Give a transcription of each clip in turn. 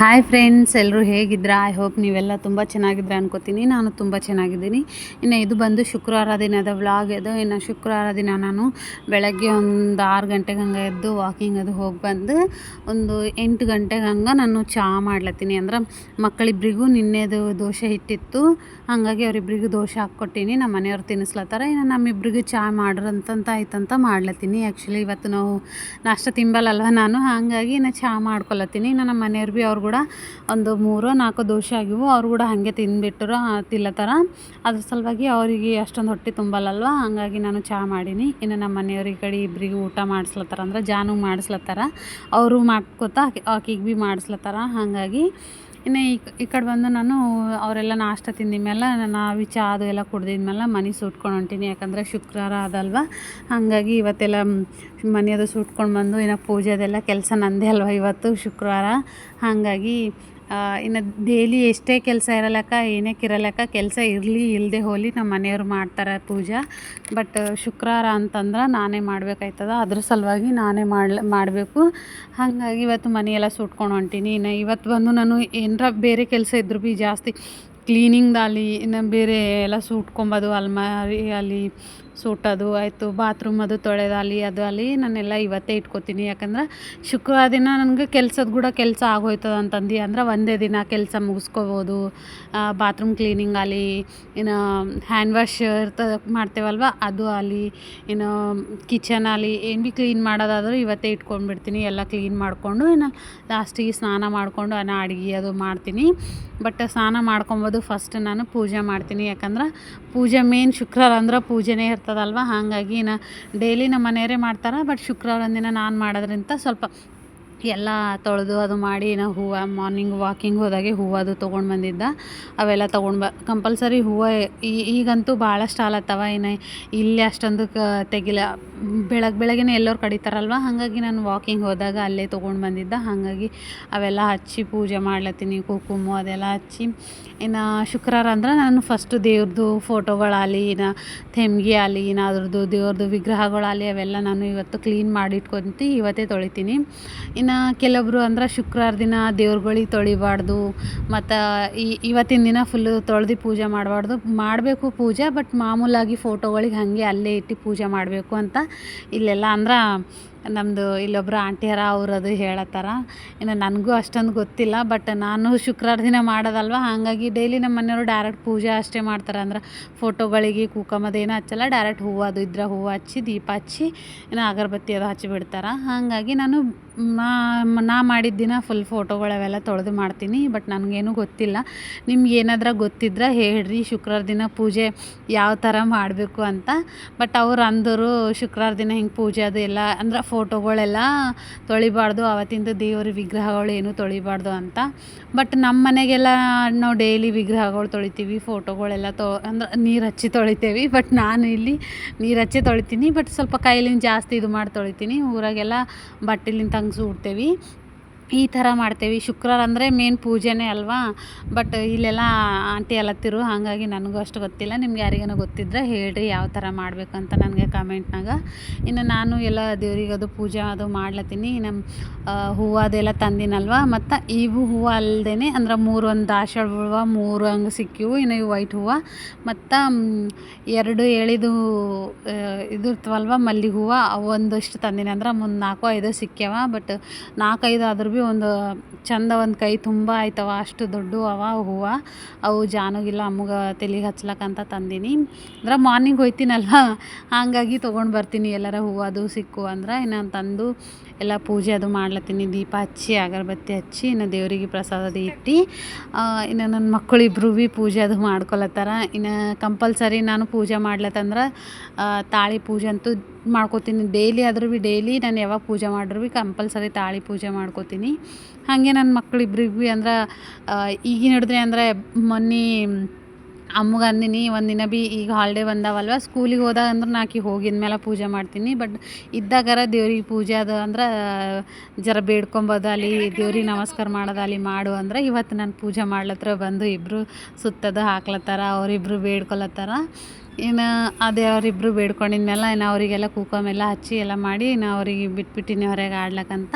Hi friends ಎಲ್ಲರೂ ಹೇಗಿದ್ದೀರಾ I hope ನೀವೆಲ್ಲ ತುಂಬ ಚೆನ್ನಾಗಿದ್ರೆ ಅನ್ಕೋತೀನಿ. ನಾನು ತುಂಬ ಚೆನ್ನಾಗಿದ್ದೀನಿ. ಇನ್ನು ಇದು ಬಂದು ಶುಕ್ರವಾರ ದಿನದ ವ್ಲಾಗ್ ಅದು ಇನ್ನು ಶುಕ್ರವಾರ ದಿನ ನಾನು ಬೆಳಗ್ಗೆ ಒಂದು ಆರು ಗಂಟೆಗೆ ಹಂಗೆ ಎದ್ದು ವಾಕಿಂಗ್ ಅದು ಹೋಗಿ ಬಂದು ಒಂದು ಎಂಟು ಗಂಟೆಗೆ ಹಂಗೆ ನಾನು ಚಹಾ ಮಾಡ್ಲತ್ತೀನಿ. ಅಂದ್ರೆ ಮಕ್ಕಳಿಬ್ರಿಗೂ ನಿನ್ನೆದು ದೋಸೆ ಹಿಟ್ಟಿತ್ತು. ಹಾಗಾಗಿ ಅವರಿಬ್ರಿಗೂ ದೋಸೆ ಹಾಕ್ಕೊಟ್ಟೀನಿ, ನಮ್ಮ ಮನೆಯವ್ರು ತಿನ್ನಿಸ್ಲತ್ತಾರ, ಇನ್ನು ನಮ್ಮಿಬ್ರಿಗೂ ಚಹಾ ಮಾಡ್ರಂತಂತ ಆಯ್ತಂತ ಮಾಡ್ಲತ್ತೀನಿ. ಆ್ಯಕ್ಚುಲಿ ಇವತ್ತು ನಾವು ನಾಷ್ಟ ತಿಂಬಲ್ಲಲ್ವ ನಾನು, ಹಾಗಾಗಿ ಇನ್ನು ಚಹಾ ಮಾಡ್ಕೊಳತ್ತೀನಿ ಇನ್ನು ನಮ್ಮ ಮನೆಯವ್ರು ಭೀ ಅವ್ರು ಕೂಡ ಒಂದು ಮೂರೋ ನಾಲ್ಕು ದೋಸೆ ಆಗಿವು, ಅವ್ರು ಕೂಡ ಹಾಗೆ ತಿನ್ಬಿಟ್ಟರು ತಿಲ್ಲತ್ತಾರ ಅದ್ರ ಸಲುವಾಗಿ ಅವರಿಗೆ ಅಷ್ಟೊಂದು ಹೊಟ್ಟೆ ತುಂಬಲ್ಲಲ್ವ, ಹಾಗಾಗಿ ನಾನು ಚಹಾ ಮಾಡೀನಿ. ಇನ್ನು ನಮ್ಮ ಮನೆಯವ್ರ ಈ ಕಡೆ ಇಬ್ಬರಿಗೂ ಊಟ ಮಾಡಿಸ್ಲತ್ತಾರ ಅಂದ್ರೆ ಜಾನು ಮಾಡಿಸ್ಲತ್ತಾರ. ಅವರು ಮಾಡ್ಕೋತಾ ಆಕಿಗೆ ಭೀ ಮಾಡಿಸ್ಲತ್ತಾರ, ಹಾಗಾಗಿ ಇನ್ನು ಈ ಈ ಕಡೆ ಬಂದು ನಾನು ಅವರೆಲ್ಲ ನಾಷ್ಟ ತಿಂದಿದ್ಮೇಲೆ ನಾನು ವಿಚ ಅದು ಎಲ್ಲ ಕುಡ್ದಿದ್ಮೇಲೆ ಮನೆ ಸುಟ್ಕೊಂಡು ಹೊಂಟೀನಿ. ಯಾಕಂದರೆ ಶುಕ್ರವಾರ ಅದಲ್ವ? ಹಾಗಾಗಿ ಇವತ್ತೆಲ್ಲ ಮನೆಯದು ಸುಟ್ಕೊಂಡು ಬಂದು ಇನ್ನು ಪೂಜೆದೆಲ್ಲ ಕೆಲಸ ನಂದೇ ಅಲ್ವ ಇವತ್ತು ಶುಕ್ರವಾರ? ಹಾಗಾಗಿ ಇನ್ನು ಡೇಲಿ ಎಷ್ಟೇ ಕೆಲಸ ಇರಲಕ್ಕ ಏನಕ್ಕೆ ಇರಲಕ್ಕ ಕೆಲಸ ಇರಲಿ ಇಲ್ಲದೆ ಹೋಗಲಿ ನಮ್ಮ ಮನೆಯವ್ರು ಮಾಡ್ತಾರೆ ಪೂಜೆ. ಬಟ್ ಶುಕ್ರವಾರ ಅಂತಂದ್ರೆ ನಾನೇ ಮಾಡ್ಬೇಕಾಯ್ತದ. ಅದ್ರ ಸಲುವಾಗಿ ನಾನೇ ಮಾಡ್ಲ, ಮಾಡಬೇಕು. ಹಾಗಾಗಿ ಇವತ್ತು ಮನೆಯೆಲ್ಲ ಸುಟ್ಕೊಂಡು ಹೊಂಟೀನಿ. ಇನ್ನು ಇವತ್ತು ಬಂದು ನಾನು ಏನರ ಬೇರೆ ಕೆಲಸ ಇದ್ರೂ ಭೀ ಜಾಸ್ತಿ ಕ್ಲೀನಿಂಗ್ದಾಗಲಿ ಇನ್ನು ಬೇರೆ ಎಲ್ಲ ಸುಟ್ಕೊಂಬೋದು, ಅಲ್ಮಾರಿ ಅಲ್ಲಿ ಸುಟ್ಟೋದು ಆಯಿತು ಬಾತ್ರೂಮ್ ಅದು ತೊಳೆದಾಗಲಿ ಅದು ಅಲ್ಲಿ, ನಾನೆಲ್ಲ ಇವತ್ತೇ ಇಟ್ಕೋತೀನಿ. ಯಾಕಂದ್ರೆ ಶುಕ್ರವಾರ ದಿನ ನನಗೆ ಕೆಲ್ಸದ ಕೂಡ ಕೆಲಸ ಆಗೋಯ್ತದ ಅಂತಂದು. ಅಂದ್ರೆ ಒಂದೇ ದಿನ ಕೆಲಸ ಮುಗಿಸ್ಕೋಬೋದು. ಬಾತ್ರೂಮ್ ಕ್ಲೀನಿಂಗ್ ಆಗಲಿ ಇನ್ನು ಹ್ಯಾಂಡ್ ವಾಶ್ ಇರ್ತ ಮಾಡ್ತೇವಲ್ವ? ಅದು ಆಗಲಿ ಇನ್ನು ಕಿಚನ್ ಆಗಲಿ ಏನು ಭೀ ಕ್ಲೀನ್ ಮಾಡೋದಾದರೂ ಇವತ್ತೇ ಇಟ್ಕೊಂಡ್ಬಿಡ್ತೀನಿ. ಎಲ್ಲ ಕ್ಲೀನ್ ಮಾಡಿಕೊಂಡು ಇನ್ನು ಲಾಸ್ಟಿಗೆ ಸ್ನಾನ ಮಾಡಿಕೊಂಡು ನಾನು ಅಡುಗೆ ಅದು ಮಾಡ್ತೀನಿ. ಬಟ್ ಸ್ನಾನ ಮಾಡ್ಕೊಬೋದು ಫಸ್ಟ್ ನಾನು ಪೂಜೆ ಮಾಡ್ತೀನಿ. ಯಾಕಂದ್ರೆ ಪೂಜೆ ಮೇನ್ ಶುಕ್ರವಾರ ಅಂದ್ರೆ ಪೂಜೆನೇ ಇರ್ತದಲ್ವ? ಹಾಗಾಗಿ ನಾ ಡೈಲಿ ನಮ್ಮ ಮನೆಯವರೇ ಮಾಡ್ತಾರೆ ಬಟ್ ಶುಕ್ರವಾರ ಒಂದಿನ ನಾನು ಮಾಡೋದ್ರಿಂದ ಸ್ವಲ್ಪ ಎಲ್ಲ ತೊಳೆದು ಅದು ಮಾಡಿ ನಾವು ಹೂವು ಮಾರ್ನಿಂಗ್ ವಾಕಿಂಗ್ ಹೋದಾಗೆ ಹೂವು ಅದು ತೊಗೊಂಡು ಬಂದಿದ್ದ. ಅವೆಲ್ಲ ತೊಗೊಂಡು ಬ ಕಂಪಲ್ಸರಿ ಹೂವು ಈಗಂತೂ ಭಾಳಷ್ಟು ಆಲತ್ತವ ಇನ್ನು ಇಲ್ಲಿ ಅಷ್ಟೊಂದು ಕ ತೆಗಿಲ ಬೆಳಗ್ಗೆ ಬೆಳಗ್ಗೆನೇ ಎಲ್ಲರೂ ಕಡಿತಾರಲ್ವ ಹಾಗಾಗಿ ನಾನು ವಾಕಿಂಗ್ ಹೋದಾಗ ಅಲ್ಲೇ ತೊಗೊಂಡು ಬಂದಿದ್ದ. ಹಾಗಾಗಿ ಅವೆಲ್ಲ ಹಚ್ಚಿ ಪೂಜೆ ಮಾಡ್ಲತ್ತೀನಿ, ಕುಂಕುಮ ಅದೆಲ್ಲ ಹಚ್ಚಿ. ಇನ್ನು ಶುಕ್ರವಾರ ಅಂದ್ರೆ ನಾನು ಫಸ್ಟ್ ದೇವ್ರದ್ದು ಫೋಟೋಗಳಾಗಲಿ ಇನ್ನು ತೆಮ್ಗೆ ಆಗಲಿ ಇನ್ನು ಅದ್ರದ್ದು ದೇವ್ರದ್ದು ವಿಗ್ರಹಗಳಾಗಲಿ ಅವೆಲ್ಲ ನಾನು ಇವತ್ತು ಕ್ಲೀನ್ ಮಾಡಿ ಇಟ್ಕೊತೀನಿ ಇವತ್ತೇ ತೊಳಿತೀನಿ. ಇನ್ನು ಕೆಲವೊಬ್ರು ಅಂದ್ರೆ ಶುಕ್ರವಾರ ದಿನ ದೇವ್ರುಗಳಿಗೆ ತೊಳಿಬಾರ್ದು, ಮತ್ತು ಈ ಇವತ್ತಿನ ದಿನ ಫುಲ್ಲು ತೊಳೆದು ಪೂಜೆ ಮಾಡಬಾರ್ದು. ಮಾಡಬೇಕು ಪೂಜೆ ಬಟ್ ಮಾಮೂಲಾಗಿ ಫೋಟೋಗಳಿಗೆ ಹಾಗೆ ಅಲ್ಲೇ ಇಟ್ಟು ಪೂಜೆ ಮಾಡಬೇಕು ಅಂತ ಇಲ್ಲೆಲ್ಲ ಅಂದ್ರೆ ನಮ್ಮದು ಇಲ್ಲೊಬ್ರು ಆಂಟಿಯರ ಅವ್ರು ಅದು ಹೇಳತ್ತಾರ. ಇನ್ನು ನನಗೂ ಅಷ್ಟೊಂದು ಗೊತ್ತಿಲ್ಲ ಬಟ್ ನಾನು ಶುಕ್ರವಾರ ದಿನ ಮಾಡೋದಲ್ವ? ಹಾಗಾಗಿ ಡೈಲಿ ನಮ್ಮ ಮನೆಯವರು ಡೈರೆಕ್ಟ್ ಪೂಜೆ ಅಷ್ಟೇ ಮಾಡ್ತಾರೆ. ಅಂದ್ರೆ ಫೋಟೋಗಳಿಗೆ ಕೂಕಮದೇನು ಹಚ್ಚಲ್ಲ ಡೈರೆಕ್ಟ್ ಹೂವು ಅದು ಇದ್ರೆ ಹೂವು ಹಚ್ಚಿ, ದೀಪ ಹಚ್ಚಿ, ಇನ್ನು ಅಗರಬತ್ತಿ ಅದು ಹಚ್ಚಿಬಿಡ್ತಾರೆ ಹಾಗಾಗಿ ನಾನು ನಾ ಮಾಡಿದ ದಿನ ಫುಲ್ ಫೋಟೋಗಳು ಅವೆಲ್ಲ ತೊಳೆದು ಮಾಡ್ತೀನಿ ಬಟ್ ನನಗೇನು ಗೊತ್ತಿಲ್ಲ. ನಿಮ್ಗೆ ಏನಾದ್ರು ಗೊತ್ತಿದ್ರೆ ಹೇಳ್ರಿ, ಶುಕ್ರವಾರ ದಿನ ಪೂಜೆ ಯಾವ ಥರ ಮಾಡಬೇಕು ಅಂತ. ಬಟ್ ಅವ್ರು ಅಂದರು, ಶುಕ್ರವಾರ ದಿನ ಹಿಂಗೆ ಪೂಜೆ ಅದು ಎಲ್ಲ, ಅಂದ್ರೆ ಫೋಟೋಗಳೆಲ್ಲ ತೊಳಿಬಾರ್ದು, ಅವತ್ತಿಂದ ದೇವ್ರ ವಿಗ್ರಹಗಳು ಏನು ತೊಳಿಬಾರ್ದು ಅಂತ. ಬಟ್ ನಮ್ಮ ಮನೆಗೆಲ್ಲ ನಾವು ಡೈಲಿ ವಿಗ್ರಹಗಳು ತೊಳಿತೀವಿ ಫೋಟೋಗಳೆಲ್ಲ ತೊ, ಅಂದ್ರೆ ನೀರು ಹಚ್ಚಿ ತೊಳಿತೇವೆ. ಬಟ್ ನಾನು ಇಲ್ಲಿ ನೀರು ಹಚ್ಚಿ ತೊಳಿತೀನಿ ಬಟ್ ಸ್ವಲ್ಪ ಕೈಲಿಂದ ಜಾಸ್ತಿ ಇದು ಮಾಡಿ ತೊಳಿತೀನಿ. ಊರಾಗೆಲ್ಲ ಬಟ್ಟೆಲಿಂದ ਸੂਟ 'ਤੇ ਵੀ ಈ ಥರ ಮಾಡ್ತೇವೆ. ಶುಕ್ರವಾರ ಅಂದರೆ ಮೇನ್ ಪೂಜೆನೇ ಅಲ್ವಾ? ಬಟ್ ಇಲ್ಲೆಲ್ಲ ಆಂಟಿ ಅಲತ್ತಿರು, ಹಾಗಾಗಿ ನನಗೂ ಅಷ್ಟು ಗೊತ್ತಿಲ್ಲ. ನಿಮ್ಗೆ ಯಾರಿಗೇನೋ ಗೊತ್ತಿದ್ರೆ ಹೇಳ್ರಿ ಯಾವ ಥರ ಮಾಡಬೇಕಂತ ನನಗೆ ಕಮೆಂಟ್ನಾಗ. ಇನ್ನು ನಾನು ಎಲ್ಲ ದೇವ್ರಿಗೆ ಅದು ಪೂಜೆ ಅದು ಮಾಡ್ಲತ್ತೀನಿ. ನಮ್ಮ ಹೂವು ಅದೆಲ್ಲ ತಂದಿನಲ್ವ? ಮತ್ತು ಇವು ಹೂವು ಅಲ್ಲದೇ ಅಂದ್ರೆ ಮೂರು ಒಂದು ದಾಸವಾಳ ಹೂವ, ಮೂರು ಹಂಗೆ ಸಿಕ್ಕಿವು. ಇನ್ನು ಇವು ವೈಟ್ ಹೂವು. ಮತ್ತು ಎರಡು ಎಳಿದು ಇದಿರ್ತವಲ್ವ ಮಲ್ಲಿಗೆ ಹೂವು ಒಂದಷ್ಟು ತಂದಿನಿ ಅಂದ್ರೆ ಮುಂದೆ ನಾಲ್ಕು ಐದು ಸಿಕ್ಕ್ಯಾವ. ಬಟ್ ನಾಲ್ಕೈದು ಆದ್ರೂ ಭೀ ಒಂದು ಚಂದ ಒಂದು ಕೈ ತುಂಬ ಆಯ್ತವ, ಅಷ್ಟು ದೊಡ್ಡ ಅವ, ಹೂವು. ಅವು ಜಾನುಗಿಲ್ಲ ಅಮ್ಮಗೆ ತಲೆಗೆ ಹಚ್ಲಕ್ಕಂತ ತಂದೀನಿ. ಅಂದ್ರೆ ಮಾರ್ನಿಂಗ್ ಹೋಯ್ತೀನಲ್ವ, ಹಾಗಾಗಿ ತೊಗೊಂಡು ಬರ್ತೀನಿ, ಎಲ್ಲರ ಹೂವು ಅದು ಸಿಕ್ಕು ಅಂದ್ರೆ. ಇನ್ನು ತಂದು ಎಲ್ಲ ಪೂಜೆ ಅದು ಮಾಡ್ಲತ್ತೀನಿ, ದೀಪ ಹಚ್ಚಿ, ಅಗರಬತ್ತಿ ಹಚ್ಚಿ, ಇನ್ನು ದೇವರಿಗೆ ಪ್ರಸಾದ ಅದು ಇಟ್ಟು ಇನ್ನು ನನ್ನ ಮಕ್ಕಳಿಬ್ಬರು ಭೀ ಪೂಜೆ ಅದು ಮಾಡ್ಕೊಳತ್ತಾರ. ಇನ್ನು ಕಂಪಲ್ಸರಿ ನಾನು ಪೂಜೆ ಮಾಡ್ಲತ್ತಂದ್ರೆ ತಾಳಿ ಪೂಜೆ ಅಂತೂ ಮಾಡ್ಕೋತೀನಿ. ಡೈಲಿ ಆದರೂ ಭೀ ಡೈಲಿ ನಾನು ಯಾವಾಗ ಪೂಜೆ ಮಾಡ್ರೂ ಭೀ ಕಂಪಲ್ಸರಿ ತಾಳಿ ಪೂಜೆ ಮಾಡ್ಕೋತೀನಿ. ಹಾಗೆ ನನ್ನ ಮಕ್ಳಿಬ್ರಿಗೆ ಭೀ ಅಂದ್ರೆ ಈಗಿನ ಹಿಡಿದ್ರೆ ಅಂದರೆ ಮೊನ್ನೆ ಅಮ್ಮಗೆ ಅಂದಿನಿ ಒಂದಿನ ಭೀ ಈಗ ಹಾಲಿಡೇ ಬಂದಾವಲ್ವ ಸ್ಕೂಲಿಗೆ ಹೋದಾಗ ಅಂದ್ರೆ ನಾ ಹೋಗಿದ್ಮೇಲೆ ಹೋಗಿದ ಮೇಲೆ ಪೂಜೆ ಮಾಡ್ತೀನಿ. ಬಟ್ ಇದ್ದಾಗಾರ ದೇವ್ರಿಗೆ ಪೂಜೆ ಅದು ಅಂದ್ರೆ, ಜರ ಅಲ್ಲಿ ದೇವ್ರಿಗೆ ನಮಸ್ಕಾರ ಮಾಡೋದು, ಅಲ್ಲಿ ಮಾಡು ಅಂದ್ರೆ ಇವತ್ತು ನಾನು ಪೂಜೆ ಮಾಡ್ಲತ್ತರ, ಬಂದು ಇಬ್ಬರು ಸುತ್ತದು ಹಾಕ್ಲತ್ತಾರ, ಅವರಿಬ್ರು ಬೇಡ್ಕೊಳತ್ತಾರ ಇನ್ನು ಅದೇ ಅವರಿಬ್ಬರು ಬೇಡ್ಕೊಂಡಿದ್ಮೇಲೆ, ಇನ್ನು ಅವರಿಗೆಲ್ಲ ಕೂಕಮೆಲ್ಲ ಹಚ್ಚಿ ಎಲ್ಲ ಮಾಡಿ, ಇನ್ನು ಅವರಿಗೆ ಬಿಟ್ಬಿಟ್ಟಿನಿ ಹೊರಗೆ ಆಡ್ಲಕ್ಕಂತ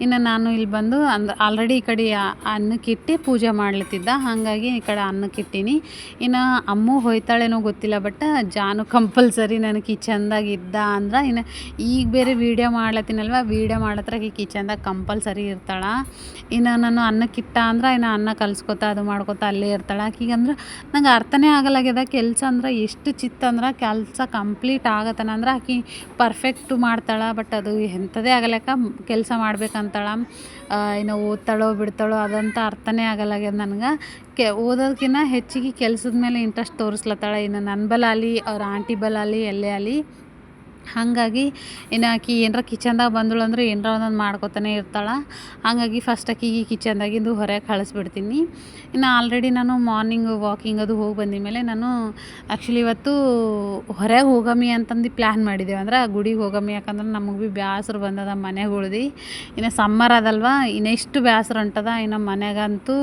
ಇನ್ನು ನಾನು ಇಲ್ಲಿ ಬಂದು ಅಂದ್ರೆ ಆಲ್ರೆಡಿ ಈ ಕಡೆ ಅನ್ನಕ್ಕಿಟ್ಟು ಪೂಜೆ ಮಾಡ್ಲತ್ತಿದ್ದ. ಹಾಗಾಗಿ ಈ ಕಡೆ ಅನ್ನಕ್ಕಿಟ್ಟೀನಿ. ಇನ್ನು ಅಮ್ಮು ಹೋಯ್ತಾಳೇನೋ ಗೊತ್ತಿಲ್ಲ ಬಟ್ ಜಾನು ಕಂಪಲ್ಸರಿ ನನಗೆ ಕಿಚನ್ದಾಗ ಇದ್ದ ಅಂದ್ರೆ, ಇನ್ನು ಈಗ ಬೇರೆ ವೀಡಿಯೋ ಮಾಡ್ಲತ್ತೀನಲ್ವ? ವೀಡಿಯೋ ಮಾಡತ್ರ ಈ ಕಿಚನ್ದಾಗ ಕಂಪಲ್ಸರಿ ಇರ್ತಾಳೆ. ಇನ್ನು ನಾನು ಅನ್ನಕ್ಕಿಟ್ಟ ಅಂದ್ರೆ, ಇನ್ನು ಅನ್ನ ಕಲ್ಸ್ಕೊತಾ, ಅದು ಮಾಡ್ಕೊತಾ ಅಲ್ಲೇ ಇರ್ತಾಳೆ. ಆಕಿಗೆ ಅಂದ್ರೆ ನಂಗೆ ಅರ್ಥನೇ ಆಗಲಾಗ್ಯದ. ಕೆಲಸ ಅಂದ್ರೆ ಎಷ್ಟು ಚಿತ್ತ ಅಂದ್ರೆ ಕೆಲಸ ಕಂಪ್ಲೀಟ್ ಆಗತ್ತನ ಅಂದ್ರೆ ಆಕಿ ಪರ್ಫೆಕ್ಟ್ ಮಾಡ್ತಾಳೆ ಬಟ್ ಅದು ಎಂಥದೇ ಆಗಲಕ್ಕ ಕೆಲಸ ಮಾಡ್ಬೇಕಂತಾಳ. ಏನೋ ಓದ್ತಾಳೋ ಬಿಡ್ತಾಳೋ ಅದಂತ ಅರ್ಥನೇ ಆಗಲಾಗ್ಯದ ನನಗೆ. ಕೆ ಓದೋದಕ್ಕಿಂತ ಹೆಚ್ಚಿಗೆ ಕೆಲ್ಸದ ಮೇಲೆ ಇಂಟ್ರೆಸ್ಟ್ ತೋರಿಸ್ಲತ್ತಾಳೆ. ಇನ್ನು ನನ್ನ ಬಲ ಆಗಲಿ ಅವ್ರ ಆಂಟಿ ಬಲ ಆಗಲಿ ಎಲ್ಲೇ ಆಗಲಿ ಹಾಗಾಗಿ, ಇನ್ನು ಆಕಿ ಏನರ ಕಿಚನ್ದಾಗ ಬಂದಳು ಅಂದ್ರೆ ಏನರ ಒಂದೊಂದು ಮಾಡ್ಕೊತಾನೆ ಇರ್ತಾಳೆ. ಹಾಗಾಗಿ ಫಸ್ಟ್ ಆಕಿಗೆ ಕಿಚನ್ದಾಗಿಂದು ಹೊರಗೆ ಕಳಿಸ್ಬಿಡ್ತೀನಿ. ಇನ್ನು ಆಲ್ರೆಡಿ ನಾನು ಮಾರ್ನಿಂಗ್ ವಾಕಿಂಗ್ ಅದು ಹೋಗಿ ಬಂದ ಮೇಲೆ ನಾನು ಆ್ಯಕ್ಚುಲಿ ಇವತ್ತು ಹೊರಗೆ ಹೋಗಮ್ಮಿ ಅಂತಂದು ಪ್ಲ್ಯಾನ್ ಮಾಡಿದ್ದೇವೆ ಅಂದ್ರೆ ಗುಡಿಗೆ ಹೋಗಮ್ಮಿ ಯಾಕಂದ್ರೆ ನಮಗೆ ಭೀ ಬ್ಯಾಸರು ಬಂದದ ಮನೆಗೆ ಉಳ್ದು. ಇನ್ನು ಸಮ್ಮರ್ ಅದಲ್ವ ಇನ್ನೆಷ್ಟು ಬ್ಯಾಸ್ರ ಹೊಂಟದ, ಇನ್ನು ಮನೆಗಂತೂ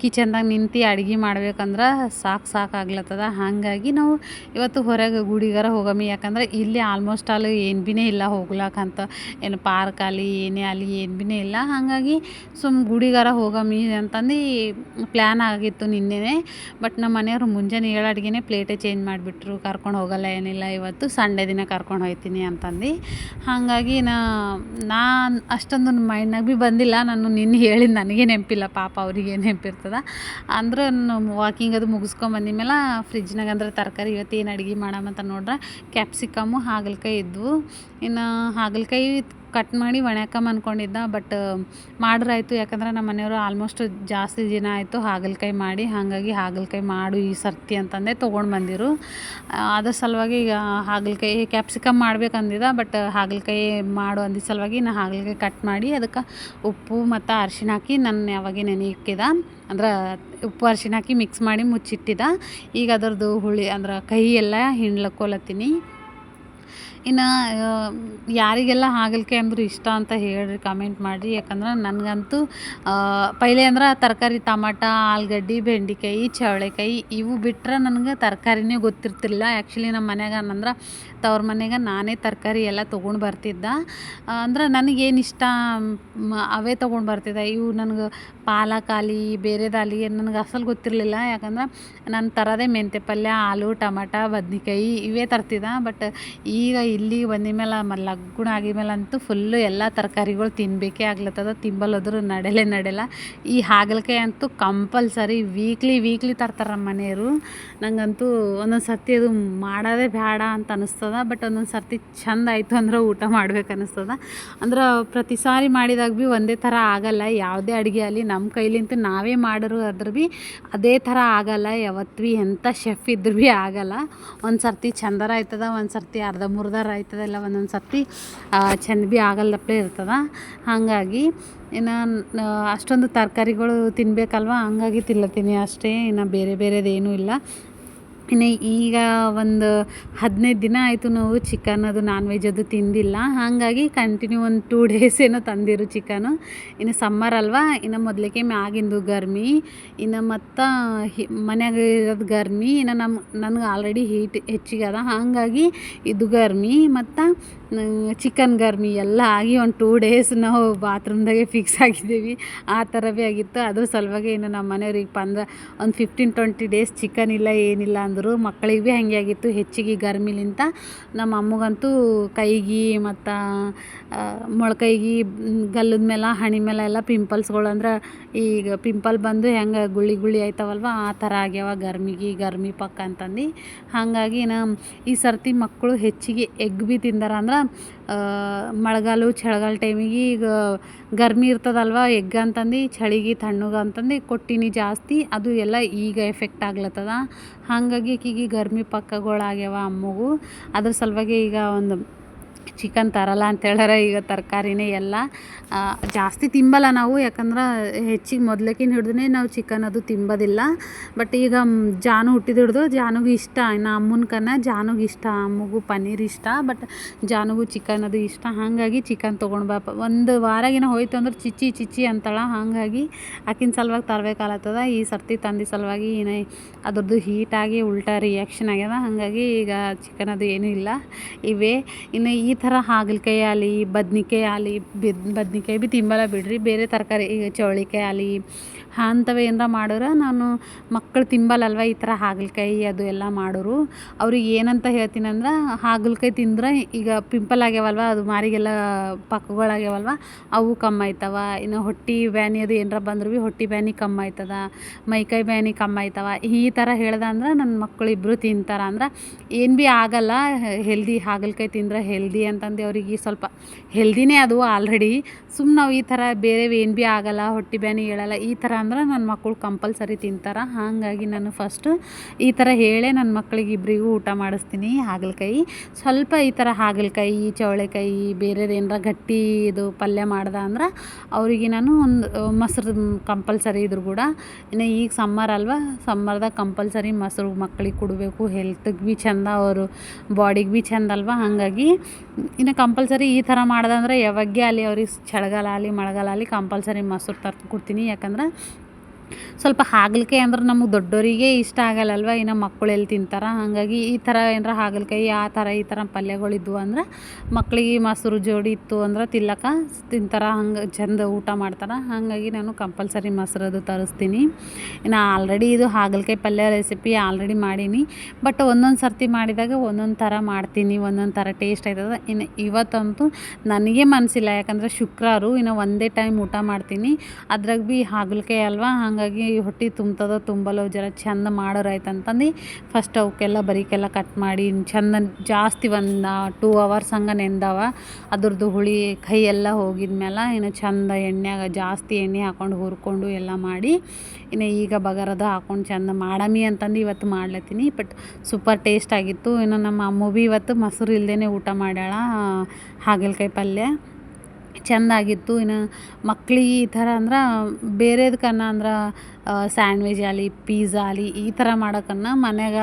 ಕಿಚನ್ದಾಗ ನಿಂತು ಅಡುಗೆ ಮಾಡ್ಬೇಕಂದ್ರೆ ಸಾಕು ಸಾಕಾಗ್ಲತ್ತದ ಹಾಗಾಗಿ ನಾವು ಇವತ್ತು ಹೊರಗೆ ಗುಡಿಗಾರ ಹೋಗಮ್ಮಿ ಯಾಕಂದ್ರೆ ಇಲ್ಲಿ ಆಲ್ಮೋಸ್ಟ್ ಆಲ್ ಏನು ಭೀನೇ ಇಲ್ಲ ಹೋಗ್ಲಾಕಂತ ಏನು ಪಾರ್ಕ್ ಆಗಲಿ ಏನೇ ಆಗಲಿ ಏನು ಭೀನೇ ಇಲ್ಲ. ಹಾಗಾಗಿ ಸುಮ್ ಗುಡಿಗಾರ ಹೋಗಮ್ಮಿ ಅಂತಂದು ಪ್ಲ್ಯಾನ್ ಆಗಿತ್ತು ನಿನ್ನೆನೇ. ಬಟ್ ನಮ್ಮ ಮನೆಯವರು ಮುಂಜಾನೆ ಏಳು ಅಡ್ಗೆನೇ ಪ್ಲೇಟೇ ಚೇಂಜ್ ಮಾಡಿಬಿಟ್ರು. ಕರ್ಕೊಂಡು ಹೋಗಲ್ಲ, ಏನಿಲ್ಲ, ಇವತ್ತು ಸಂಡೇ ದಿನ ಕರ್ಕೊಂಡು ಹೋಗ್ತೀನಿ ಅಂತಂದು. ಹಾಗಾಗಿ ನಾ ನಾನು ಅಷ್ಟೊಂದು ಮೈಂಡ್ನಾಗ ಭೀ ಬಂದಿಲ್ಲ. ನಾನು ನಿನ್ನೆ ಹೇಳಿದ ನನಗೆ ನೆನಪಿಲ್ಲ, ಪಾಪ ಅವರಿಗೆ ನೆನಪಿರ್ತದ. ಅಂದ್ರೆ ವಾಕಿಂಗ್ ಅದು ಮುಗಿಸ್ಕೊಂಬಂದ ಮೇಲೆ ಫ್ರಿಜ್ನಾಗ ಅಂದ್ರೆ ತರಕಾರಿ ಇವತ್ತು ಏನು ಅಡ್ಗೆ ಮಾಡಮಂತ ನೋಡ್ರೆ ಕ್ಯಾಪ್ಸಿಕಮ್ಮು ಹಾಗಲಕಾಯಿ. ಇದ್ವು. ಇನ್ನು ಹಾಗಲಕಾಯಿ ಕಟ್ ಮಾಡಿ ಒಣ್ಯಾಕಮ್ ಅಂದ್ಕೊಂಡಿದ್ದ ಬಟ್ ಮಾಡ್ರಾಯ್ತು ಯಾಕಂದ್ರೆ ನಮ್ಮ ಮನೆಯವರು ಆಲ್ಮೋಸ್ಟ್ ಜಾಸ್ತಿ ದಿನ ಆಯಿತು ಹಾಗಲಕಾಯಿ ಮಾಡಿ. ಹಾಗಾಗಿ ಹಾಗಲಕಾಯಿ ಮಾಡು ಈ ಸರ್ತಿ ಅಂತಂದೆ ತೊಗೊಂಡು ಬಂದಿರು. ಅದ್ರ ಸಲುವಾಗಿ ಈಗ ಹಾಗಲಕಾಯಿ ಕ್ಯಾಪ್ಸಿಕಮ್ ಮಾಡ್ಬೇಕಂದಿದ್ದ ಬಟ್ ಹಾಗಲಕಾಯಿ ಮಾಡು ಅಂದಿದ್ದ ಸಲುವಾಗಿ ನಾನು ಹಾಗಲಕಾಯಿ ಕಟ್ ಮಾಡಿ ಅದಕ್ಕೆ ಉಪ್ಪು ಮತ್ತು ಅರ್ಶಿಣ ಹಾಕಿ ನಾನು ಯಾವಾಗ ನೆನೆ ಇಕ್ಕಿದ ಅಂದ್ರೆ ಉಪ್ಪು ಅರ್ಶಿಣ ಹಾಕಿ ಮಿಕ್ಸ್ ಮಾಡಿ ಮುಚ್ಚಿಟ್ಟಿದ್ದ ಈಗ ಅದರದ್ದು ಹುಳಿ ಅಂದ್ರೆ ಕೈ ಎಲ್ಲ ಹಿಂಡ್ಲಕ್ಕೊಲತ್ತೀನಿ ಇನ್ನು ಯಾರಿಗೆಲ್ಲ ಹಾಗಲಕಾಯಿ ಅಂದ್ರೆ ಇಷ್ಟ ಅಂತ ಹೇಳಿರಿ ಕಮೆಂಟ್ ಮಾಡಿರಿ. ಯಾಕಂದ್ರೆ ನನಗಂತೂ ಪೈಲೆ ಅಂದ್ರೆ ತರಕಾರಿ, ಟಮಾಟ, ಆಲೂಗಡ್ಡೆ, ಬೆಂಡೆಕಾಯಿ, ಚವಳೆಕಾಯಿ ಇವು ಬಿಟ್ಟರೆ ನನಗೆ ತರಕಾರಿನೇ ಗೊತ್ತಿರ್ತಿಲ್ಲ ಆ್ಯಕ್ಚುಲಿ ನಮ್ಮ ಮನ್ಯಾಗ ಅಂದ್ರೆ ತವ್ರ ಮನೆಗೆ ನಾನೇ ತರಕಾರಿ ಎಲ್ಲ ತೊಗೊಂಡು ಬರ್ತಿದ್ದೆ. ಅಂದ್ರೆ ನನಗೇನು ಇಷ್ಟ ಅವೇ ತೊಗೊಂಡು ಬರ್ತಿದ್ದೆ. ಇವು ನನಗೆ ಪಾಲಕಾಲಿ ಬೇರೆದಾಲಿ ನನಗೆ ಅಸಲು ಗೊತ್ತಿರಲಿಲ್ಲ. ಯಾಕಂದ್ರೆ ನಾನು ತರೋದೇ ಮೆಂತೆ ಪಲ್ಯ, ಆಲೂ, ಟಮಾಟ, ಬದ್ನೆಕಾಯಿ ಇವೇ ತರ್ತಿದ್ದೆ. ಬಟ್ ಈಗ ಇಲ್ಲಿಗೆ ಬಂದ ಮೇಲೆ ಮ ಲಗ್ಗುಣ ಆಗಿದ್ಮೇಲಂತೂ ಫುಲ್ಲು ಎಲ್ಲ ತರಕಾರಿಗಳು ತಿನ್ನಬೇಕೇ ಆಗ್ಲತ್ತದ. ತಿಂಬಲ್ಲೋದ್ರು ನಡೆಯಲೇ ನಡೆಯಲ್ಲ. ಈ ಹಾಗಲಕಾಯಿ ಅಂತೂ ಕಂಪಲ್ಸರಿ ವೀಕ್ಲಿ ವೀಕ್ಲಿ ತರ್ತಾರೆ ನಮ್ಮ ಮನೆಯವರು. ನನಗಂತೂ ಒಂದೊಂದು ಸರ್ತಿ ಅದು ಮಾಡೋದೇ ಬೇಡ ಅಂತ ಅನಿಸ್ತದ. ಬಟ್ ಒಂದೊಂದು ಸರ್ತಿ ಚಂದ ಆಯಿತು ಅಂದ್ರೆ ಊಟ ಮಾಡ್ಬೇಕು ಅನಿಸ್ತದ. ಅಂದ್ರೆ ಪ್ರತಿ ಸಾರಿ ಮಾಡಿದಾಗ ಭೀ ಒಂದೇ ಥರ ಆಗಲ್ಲ. ಯಾವುದೇ ಅಡುಗೆ ಆಗಲಿ ನಮ್ಮ ಕೈಲಿಂತ ನಾವೇ ಮಾಡಿದ್ರು ಅದ್ರ ಭೀ ಅದೇ ಥರ ಆಗಲ್ಲ ಯಾವತ್ತು ಭೀ ಎಂಥ ಶೆಫ್ ಇದ್ರು ಭೀ ಆಗಲ್ಲ. ಒಂದು ಸರ್ತಿ ಚಂದರ ಆಯ್ತದ, ಒಂದು ಸರ್ತಿ ಅರ್ಧ ಮುರ್ದಾರ ಆಯ್ತದ, ಇಲ್ಲ ಒಂದೊಂದು ಸರ್ತಿ ಚಂದ ಭೀ ಆಗಲ್ಲಪ್ಲೆ ಇರ್ತದ. ಹಾಗಾಗಿ ಇನ್ನು ಅಷ್ಟೊಂದು ತರಕಾರಿಗಳು ತಿನ್ನಬೇಕಲ್ವ ಹಂಗಾಗಿ ತಿನ್ಲತ್ತೀನಿ ಅಷ್ಟೇ. ಇನ್ನು ಬೇರೆ ಬೇರೆದೇನೂ ಇಲ್ಲ. ಇನ್ನು ಈಗ ಒಂದು ಹದಿನೈದು ದಿನ ಆಯಿತು ನಾವು ಚಿಕನ್ ಅದು ನಾನ್ ವೆಜ್ ಅದು ತಿಂದಿಲ್ಲ. ಹಾಗಾಗಿ ಕಂಟಿನ್ಯೂ ಒಂದು ಟೂ ಡೇಸ್ ಏನೋ ತಂದಿರು ಚಿಕನು ಇನ್ನು ಸಮ್ಮರ್ ಅಲ್ವಾ? ಇನ್ನು ಮೊದಲಿಗೆ ಮ್ಯಾಗಿಂದು ಗರ್ಮಿ. ಇನ್ನು ಮತ್ತು ಹಿ, ಮನ್ಯಾಗ ಇರೋದು ಗರ್ಮಿ. ಇನ್ನು ನಮ್ಮ ನನಗೆ ಆಲ್ರೆಡಿ ಹೀಟ್ ಹೆಚ್ಚಿಗೆ ಅದ. ಹಾಗಾಗಿ ಇದು ಗರ್ಮಿ. ಮತ್ತು ಚಿಕನ್ ಗರ್ಮಿ ಎಲ್ಲ ಆಗಿ ಒಂದು ಟೂ ಡೇಸ್ ನಾವು ಬಾತ್ರೂಮ್ದಾಗೆ ಫಿಕ್ಸ್ ಆಗಿದ್ದೀವಿ. ಆ ಥರ ಭೀ ಆಗಿತ್ತು. ಅದ್ರ ಸಲುವಾಗಿ ಇನ್ನು ನಮ್ಮ ಮನೆಯವ್ರಿಗೆ ಪಂದ್ರ ಒಂದು ಫಿಫ್ಟೀನ್ ಟ್ವೆಂಟಿ ಡೇಸ್ ಚಿಕನ್ ಇಲ್ಲ, ಏನಿಲ್ಲ ಅಂದರು. ಮಕ್ಕಳಿಗೆ ಭೀ ಹಾಗೆ ಆಗಿತ್ತು. ಹೆಚ್ಚಿಗೆ ಗರ್ಮಿಲಿಂತ ನಮ್ಮ ಅಮ್ಮಗಂತೂ ಕೈಗೆ ಮತ್ತು ಮೊಳಕೈಗಿ ಗಲ್ಲದ ಮೇಲೆ, ಹಣೆ ಮೇಲೆ ಎಲ್ಲ ಪಿಂಪಲ್ಸ್ಗಳು ಅಂದ್ರೆ ಈಗ ಪಿಂಪಲ್ ಬಂದು ಹೆಂಗೆ ಗುಳ್ಳಿ ಗುಳ್ಳಿ ಆಯ್ತವಲ್ವ? ಆ ಥರ ಆಗ್ಯಾವ ಗರ್ಮಿಗೆ, ಗರ್ಮಿ ಪಕ್ಕ ಅಂತಂದು. ಹಾಗಾಗಿ ನಾ ಈ ಸರ್ತಿ ಮಕ್ಕಳು ಹೆಚ್ಚಿಗೆ ಎಗ್ ಭೀ ತಿಂದಾರ ಅಂದ್ರೆ ಮಳೆಗಾಲ, ಚಳಿಗಾಲ ಟೈಮಿಗೆ ಈಗ ಗರ್ಮಿ ಇರ್ತದಲ್ವ, ಎಗ್ ಅಂತಂದು, ಚಳಿಗೆ, ತಣ್ಣಗೆ ಅಂತಂದು, ಕೊಟ್ಟಿನಿ ಜಾಸ್ತಿ, ಅದು ಎಲ್ಲ ಈಗ ಎಫೆಕ್ಟ್ ಆಗ್ಲತ್ತದ. ಹಾಗಾಗಿ ಆಕಿಗೆ ಗರ್ಮಿ ಪಕ್ಕಗಳು ಅಮ್ಮಗೂ. ಅದ್ರ ಸಲುವಾಗಿ ಈಗ ಒಂದು ಚಿಕನ್ ತರಲ್ಲ ಅಂತ ಹೇಳಿದ್ರೆ ಈಗ ತರಕಾರಿನೇ ಎಲ್ಲ. ಜಾಸ್ತಿ ತಿಂಬಲ್ಲ ನಾವು. ಯಾಕಂದ್ರೆ ಹೆಚ್ಚಿಗೆ ಮೊದಲಕ್ಕಿನ ಹಿಡ್ದೇ ನಾವು ಚಿಕನ್ ಅದು ತಿಂಬೋದಿಲ್ಲ. ಬಟ್ ಈಗ ಜಾನು ಹುಟ್ಟಿದ ಹಿಡ್ದು ಜಾನುಗೆ ಇಷ್ಟ. ಇನ್ನು ಅಮ್ಮನ ಕನ್ನ ಜಾನುಗೆ ಇಷ್ಟ, ಅಮ್ಮಗೂ ಪನ್ನೀರ್ ಇಷ್ಟ. ಬಟ್ ಜಾನುಗೂ ಚಿಕನ್ ಅದು ಇಷ್ಟ. ಹಾಗಾಗಿ ಚಿಕನ್ ತೊಗೊಂಡು ಬಾಪ ಒಂದು ವಾರಾಗಿನ ಹೋಯ್ತು ಅಂದ್ರೆ ಚಿಚ್ಚಿ ಚಿಚ್ಚಿ ಅಂತಾಳ. ಹಾಗಾಗಿ ಆಕಿನ ಸಲುವಾಗಿ ತರಬೇಕಾಗತ್ತದ ಈ ಸರ್ತಿ ತಂದಿ ಸಲುವಾಗಿ ಏನೇ ಅದ್ರದ್ದು ಹೀಟಾಗಿ ಉಲ್ಟಾ ರಿಯಾಕ್ಷನ್ ಆಗ್ಯದ. ಹಾಗಾಗಿ ಈಗ ಚಿಕನ್ ಅದು ಏನೂ ಇಲ್ಲ. ಇವೇ. ಇನ್ನು ಈ ಥರ ಹಾಗಲಕಾಯಿ ಆಗಲಿ ಬದ್ನಿಕಾಯಿ ಬಿದ್ ಬದ್ನಿಕಾಯಿ ಭೀ ತಿಂಬಲ್ಲ ಬಿಡಿರಿ. ಬೇರೆ ತರಕಾರಿ ಈಗ ಚೌಳಿಕಾಯಿ ಆಗಲಿ ಅಂಥವು ಏನರ ಮಾಡಿದ್ರೆ ನಾನು ಮಕ್ಕಳು ತಿಂಬಲ್ಲಲ್ವ ಈ ಥರ ಹಾಗಲಕಾಯಿ ಅದು ಎಲ್ಲ ಮಾಡೋರು. ಅವ್ರಿಗೆ ಏನಂತ ಹೇಳ್ತೀನಿ ಅಂದ್ರೆ ಹಾಗಲಕಾಯಿ ತಿಂದ್ರೆ ಈಗ ಪಿಂಪಲ್ ಆಗ್ಯಾವಲ್ವ, ಅದು ಮಾರಿಗೆಲ್ಲ ಪಕ್ಕಗಳಾಗ್ಯಾವಲ್ವ ಅವು ಕಮ್ಮಿ ಆಯ್ತವ ಇನ್ನು ಹೊಟ್ಟೆ ಬ್ಯಾನಿ ಅದು ಏನರ ಬಂದ್ರು ಭೀ ಹೊಟ್ಟೆ ಬ್ಯಾನಿ ಕಮ್ಮಿ ಆಯ್ತದ ಮೈಕೈ ಬ್ಯಾನಿ ಕಮ್ಮಿ ಆಯ್ತವ ಈ ಥರ ಹೇಳ್ದೆ ಅಂದ್ರೆ ನನ್ನ ಮಕ್ಕಳು ಇಬ್ಬರು ತಿಂತಾರೆ ಅಂದ್ರೆ ಏನು ಭೀ ಆಗಲ್ಲ ಹೆಲ್ದಿ ಹಾಗಲಕಾಯಿ ತಿಂದ್ರೆ ಹೆಲ್ದಿ ಅಂತಂದು ಅವ್ರಿಗೆ ಸ್ವಲ್ಪ ಹೆಲ್ದಿನೇ ಅದು ಆಲ್ರೆಡಿ ಸುಮ್ಮನೆ ನಾವು ಈ ಥರ ಬೇರೆ ಏನು ಭೀ ಆಗಲ್ಲ, ಹೊಟ್ಟೆ ಬ್ಯಾನಿ ಹೇಳಲ್ಲ, ಈ ಥರ ಅಂದ್ರೆ ನನ್ನ ಮಕ್ಕಳು ಕಂಪಲ್ಸರಿ ತಿಂತಾರೆ. ಹಾಗಾಗಿ ನಾನು ಫಸ್ಟು ಈ ಥರ ಹೇಳೇ ನನ್ನ ಮಕ್ಕಳಿಗೆ ಇಬ್ಬರಿಗೂ ಊಟ ಮಾಡಿಸ್ತೀನಿ. ಹಾಗಲಕಾಯಿ. ಸ್ವಲ್ಪ ಈ ಥರ ಹಾಗಲಕಾಯಿ ಚವಳೆಕಾಯಿ ಬೇರೆದು ಏನಾರ ಗಟ್ಟಿ ಇದು ಪಲ್ಯ ಮಾಡ್ದೆ ಅಂದ್ರೆ ಅವರಿಗೆ ನಾನು ಒಂದು ಮೊಸರು ಕಂಪಲ್ಸರಿ ಇದ್ರು ಕೂಡ. ಇನ್ನು ಈಗ ಸಮ್ಮರ್ ಅಲ್ವಾ ಸಮ್ಮರ್ದಾಗ ಕಂಪಲ್ಸರಿ ಮೊಸರು ಮಕ್ಕಳಿಗೆ ಕೊಡಬೇಕು. ಹೆಲ್ತಿಗೆ ಭೀ ಚಂದ ಅವರು ಬಾಡಿಗೆ ಭೀ ಚಂದ ಅಲ್ವಾ? ಹಾಗಾಗಿ ಇನ್ನು ಕಂಪಲ್ಸರಿ ಈ ಥರ ಮಾಡ್ದೆ ಅಂದ್ರೆ ಯಾವಾಗೇ ಅಲ್ಲಿ ಅವ್ರಿಗೆ ಚಳಿಗಾಲ ಆಗಲಿ, ಮಳೆಗಾಲ ಆಗಲಿ ಕಂಪಲ್ಸರಿ ಮೊಸರು ತರ್ತು ಕೊಡ್ತೀನಿ. ಯಾಕಂದ್ರೆ ಸ್ವಲ್ಪ ಹಾಗಲಕಾಯಿ ಅಂದ್ರೆ ನಮಗೆ ದೊಡ್ಡವರಿಗೆ ಇಷ್ಟ ಆಗಲ್ಲಲ್ವ? ಇನ್ನು ಮಕ್ಕಳು ಎಲ್ಲಿ ತಿಂತಾರೆ? ಹಾಗಾಗಿ ಈ ಥರ ಏನಾರ ಹಾಗಲಕಾಯಿ, ಆ ಥರ ಈ ಥರ ಪಲ್ಯಗಳಿದ್ವು ಅಂದ್ರೆ ಮಕ್ಕಳಿಗೆ ಮೊಸರು ಜೋಡಿ ಇತ್ತು ಅಂದ್ರೆ ತಿಲ್ಲಕ ತಿಂತಾರೆ, ಹಂಗೆ ಚಂದ ಊಟ ಮಾಡ್ತಾರೆ. ಹಾಗಾಗಿ ನಾನು ಕಂಪಲ್ಸರಿ ಮೊಸರು ಅದು ತರಿಸ್ತೀನಿ. ಇನ್ನು ಆಲ್ರೆಡಿ ಇದು ಹಾಗಲಕಾಯಿ ಪಲ್ಯ ರೆಸಿಪಿ ಆಲ್ರೆಡಿ ಮಾಡೀನಿ. ಬಟ್ ಒಂದೊಂದು ಸರ್ತಿ ಮಾಡಿದಾಗ ಒಂದೊಂದು ಥರ ಮಾಡ್ತೀನಿ, ಒಂದೊಂದು ಥರ ಟೇಸ್ಟ್ ಆಯ್ತದ. ಇನ್ನು ಇವತ್ತಂತೂ ನನಗೆ ಮನಸ್ಸಿಲ್ಲ ಯಾಕಂದರೆ ಶುಕ್ರವಾರ ಇನ್ನು ಒಂದೇ ಟೈಮ್ ಊಟ ಮಾಡ್ತೀನಿ. ಅದ್ರಾಗ ಭೀ ಹಾಗಲಕಾಯಿ ಅಲ್ವಾ? ಹಾಗಾಗಿ ಹೊಟ್ಟೆ ತುಂಬ್ತದ, ತುಂಬಲ್ಲ ಜರ ಚಂದ ಮಾಡೋರಾಯ್ತು ಅಂತಂದು ಫಸ್ಟ್ ಅವಕ್ಕೆಲ್ಲ ಬರೀಕೆಲ್ಲ ಕಟ್ ಮಾಡಿ ಚಂದ ಜಾಸ್ತಿ ಒಂದು ಟೂ ಅವರ್ಸ್ ಹಂಗೆ ನೆಂದವ. ಅದ್ರದ್ದು ಹುಳಿ ಕೈ ಎಲ್ಲ ಹೋಗಿದ್ಮೇಲೆ ಇನ್ನು ಚಂದ ಎಣ್ಣೆಗ ಜಾಸ್ತಿ ಎಣ್ಣೆ ಹಾಕೊಂಡು ಹುರ್ಕೊಂಡು ಎಲ್ಲ ಮಾಡಿ, ಇನ್ನು ಈಗ ಬಗರದ ಹಾಕೊಂಡು ಚಂದ ಮಾಡಮಿ ಅಂತಂದು ಇವತ್ತು ಮಾಡ್ಲತ್ತೀನಿ. ಬಟ್ ಸೂಪರ್ ಟೇಸ್ಟ್ ಆಗಿತ್ತು. ಇನ್ನು ನಮ್ಮ ಅಮ್ಮ ಭೀ ಇವತ್ತು ಮೊಸರು ಇಲ್ಲದೇ ಊಟ ಮಾಡ್ಯಾಳ ಹಾಗಲಕಾಯಿ ಪಲ್ಯ. ಚೆಂದಾಗಿತ್ತು. ಇನ್ನು ಮಕ್ಳಿಗೆ ಈ ಥರ ಅಂದ್ರೆ ಬೇರೆದಕ್ಕನ್ನ ಅಂದ್ರೆ ಸ್ಯಾಂಡ್ವಿಜ್ ಆಗಲಿ ಪೀಝಾ ಆಗಲಿ ಈ ಥರ ಮಾಡೋಕನ್ನ ಮನ್ಯಾಗ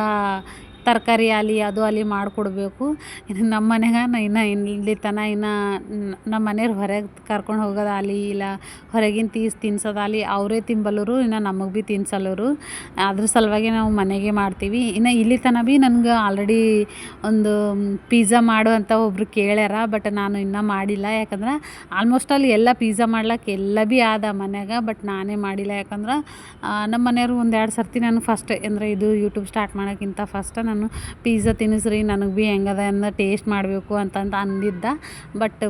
ತರಕಾರಿ ಆಗಲಿ ಅದು ಆಗಲಿ ಮಾಡಿಕೊಡ್ಬೇಕು. ಇನ್ನು ನಮ್ಮ ಮನೆಗೆ ನಾ ಇನ್ನು ಇಲ್ಲಿ ತನ ಇನ್ನು ನಮ್ಮ ಮನೆಯವ್ರು ಹೊರಗೆ ಕರ್ಕೊಂಡು ಹೋಗೋದಾಗಲಿ ಇಲ್ಲ, ಹೊರಗಿನ ತೀಸ್ ತಿನ್ಸೋದಾಗಲಿ ಅವರೇ ತಿಂಬಲ್ಲರು ಇನ್ನು ನಮಗೆ ಭೀ ತಿನ್ಸಲ್ಲರು. ಅದ್ರ ಸಲುವಾಗಿ ನಾವು ಮನೆಗೆ ಮಾಡ್ತೀವಿ. ಇನ್ನು ಇಲ್ಲಿ ತನಕ ಭೀ ನನ್ಗೆ ಆಲ್ರೆಡಿ ಒಂದು ಪಿಝಾ ಮಾಡು ಅಂತ ಒಬ್ರು ಕೇಳ್ಯಾರ ಬಟ್ ನಾನು ಇನ್ನೂ ಮಾಡಿಲ್ಲ. ಯಾಕಂದ್ರೆ ಆಲ್ಮೋಸ್ಟ್ ಅಲ್ಲಿ ಎಲ್ಲ ಪಿಜ್ಜಾ ಮಾಡ್ಲಿಕ್ಕೆ ಎಲ್ಲ ಭೀ ಆದ ಮನ್ಯಾಗ ಬಟ್ ನಾನೇ ಮಾಡಿಲ್ಲ. ಯಾಕಂದ್ರೆ ನಮ್ಮ ಮನೆಯವ್ರು ಒಂದು ಎರಡು ಸರ್ತಿ ನಾನು ಫಸ್ಟ್ ಅಂದರೆ ಇದು ಯೂಟ್ಯೂಬ್ ಸ್ಟಾರ್ಟ್ ಮಾಡೋಕ್ಕಿಂತ ಫಸ್ಟ್ ನಾನು ಪಿಝಾ ತಿನ್ನಿಸ್ರಿ ನನಗೆ ಭೀ ಹೆಂಗದ ಅಂದ ಟೇಸ್ಟ್ ಮಾಡಬೇಕು ಅಂತಂದು ಅಂದಿದ್ದ. ಬಟ್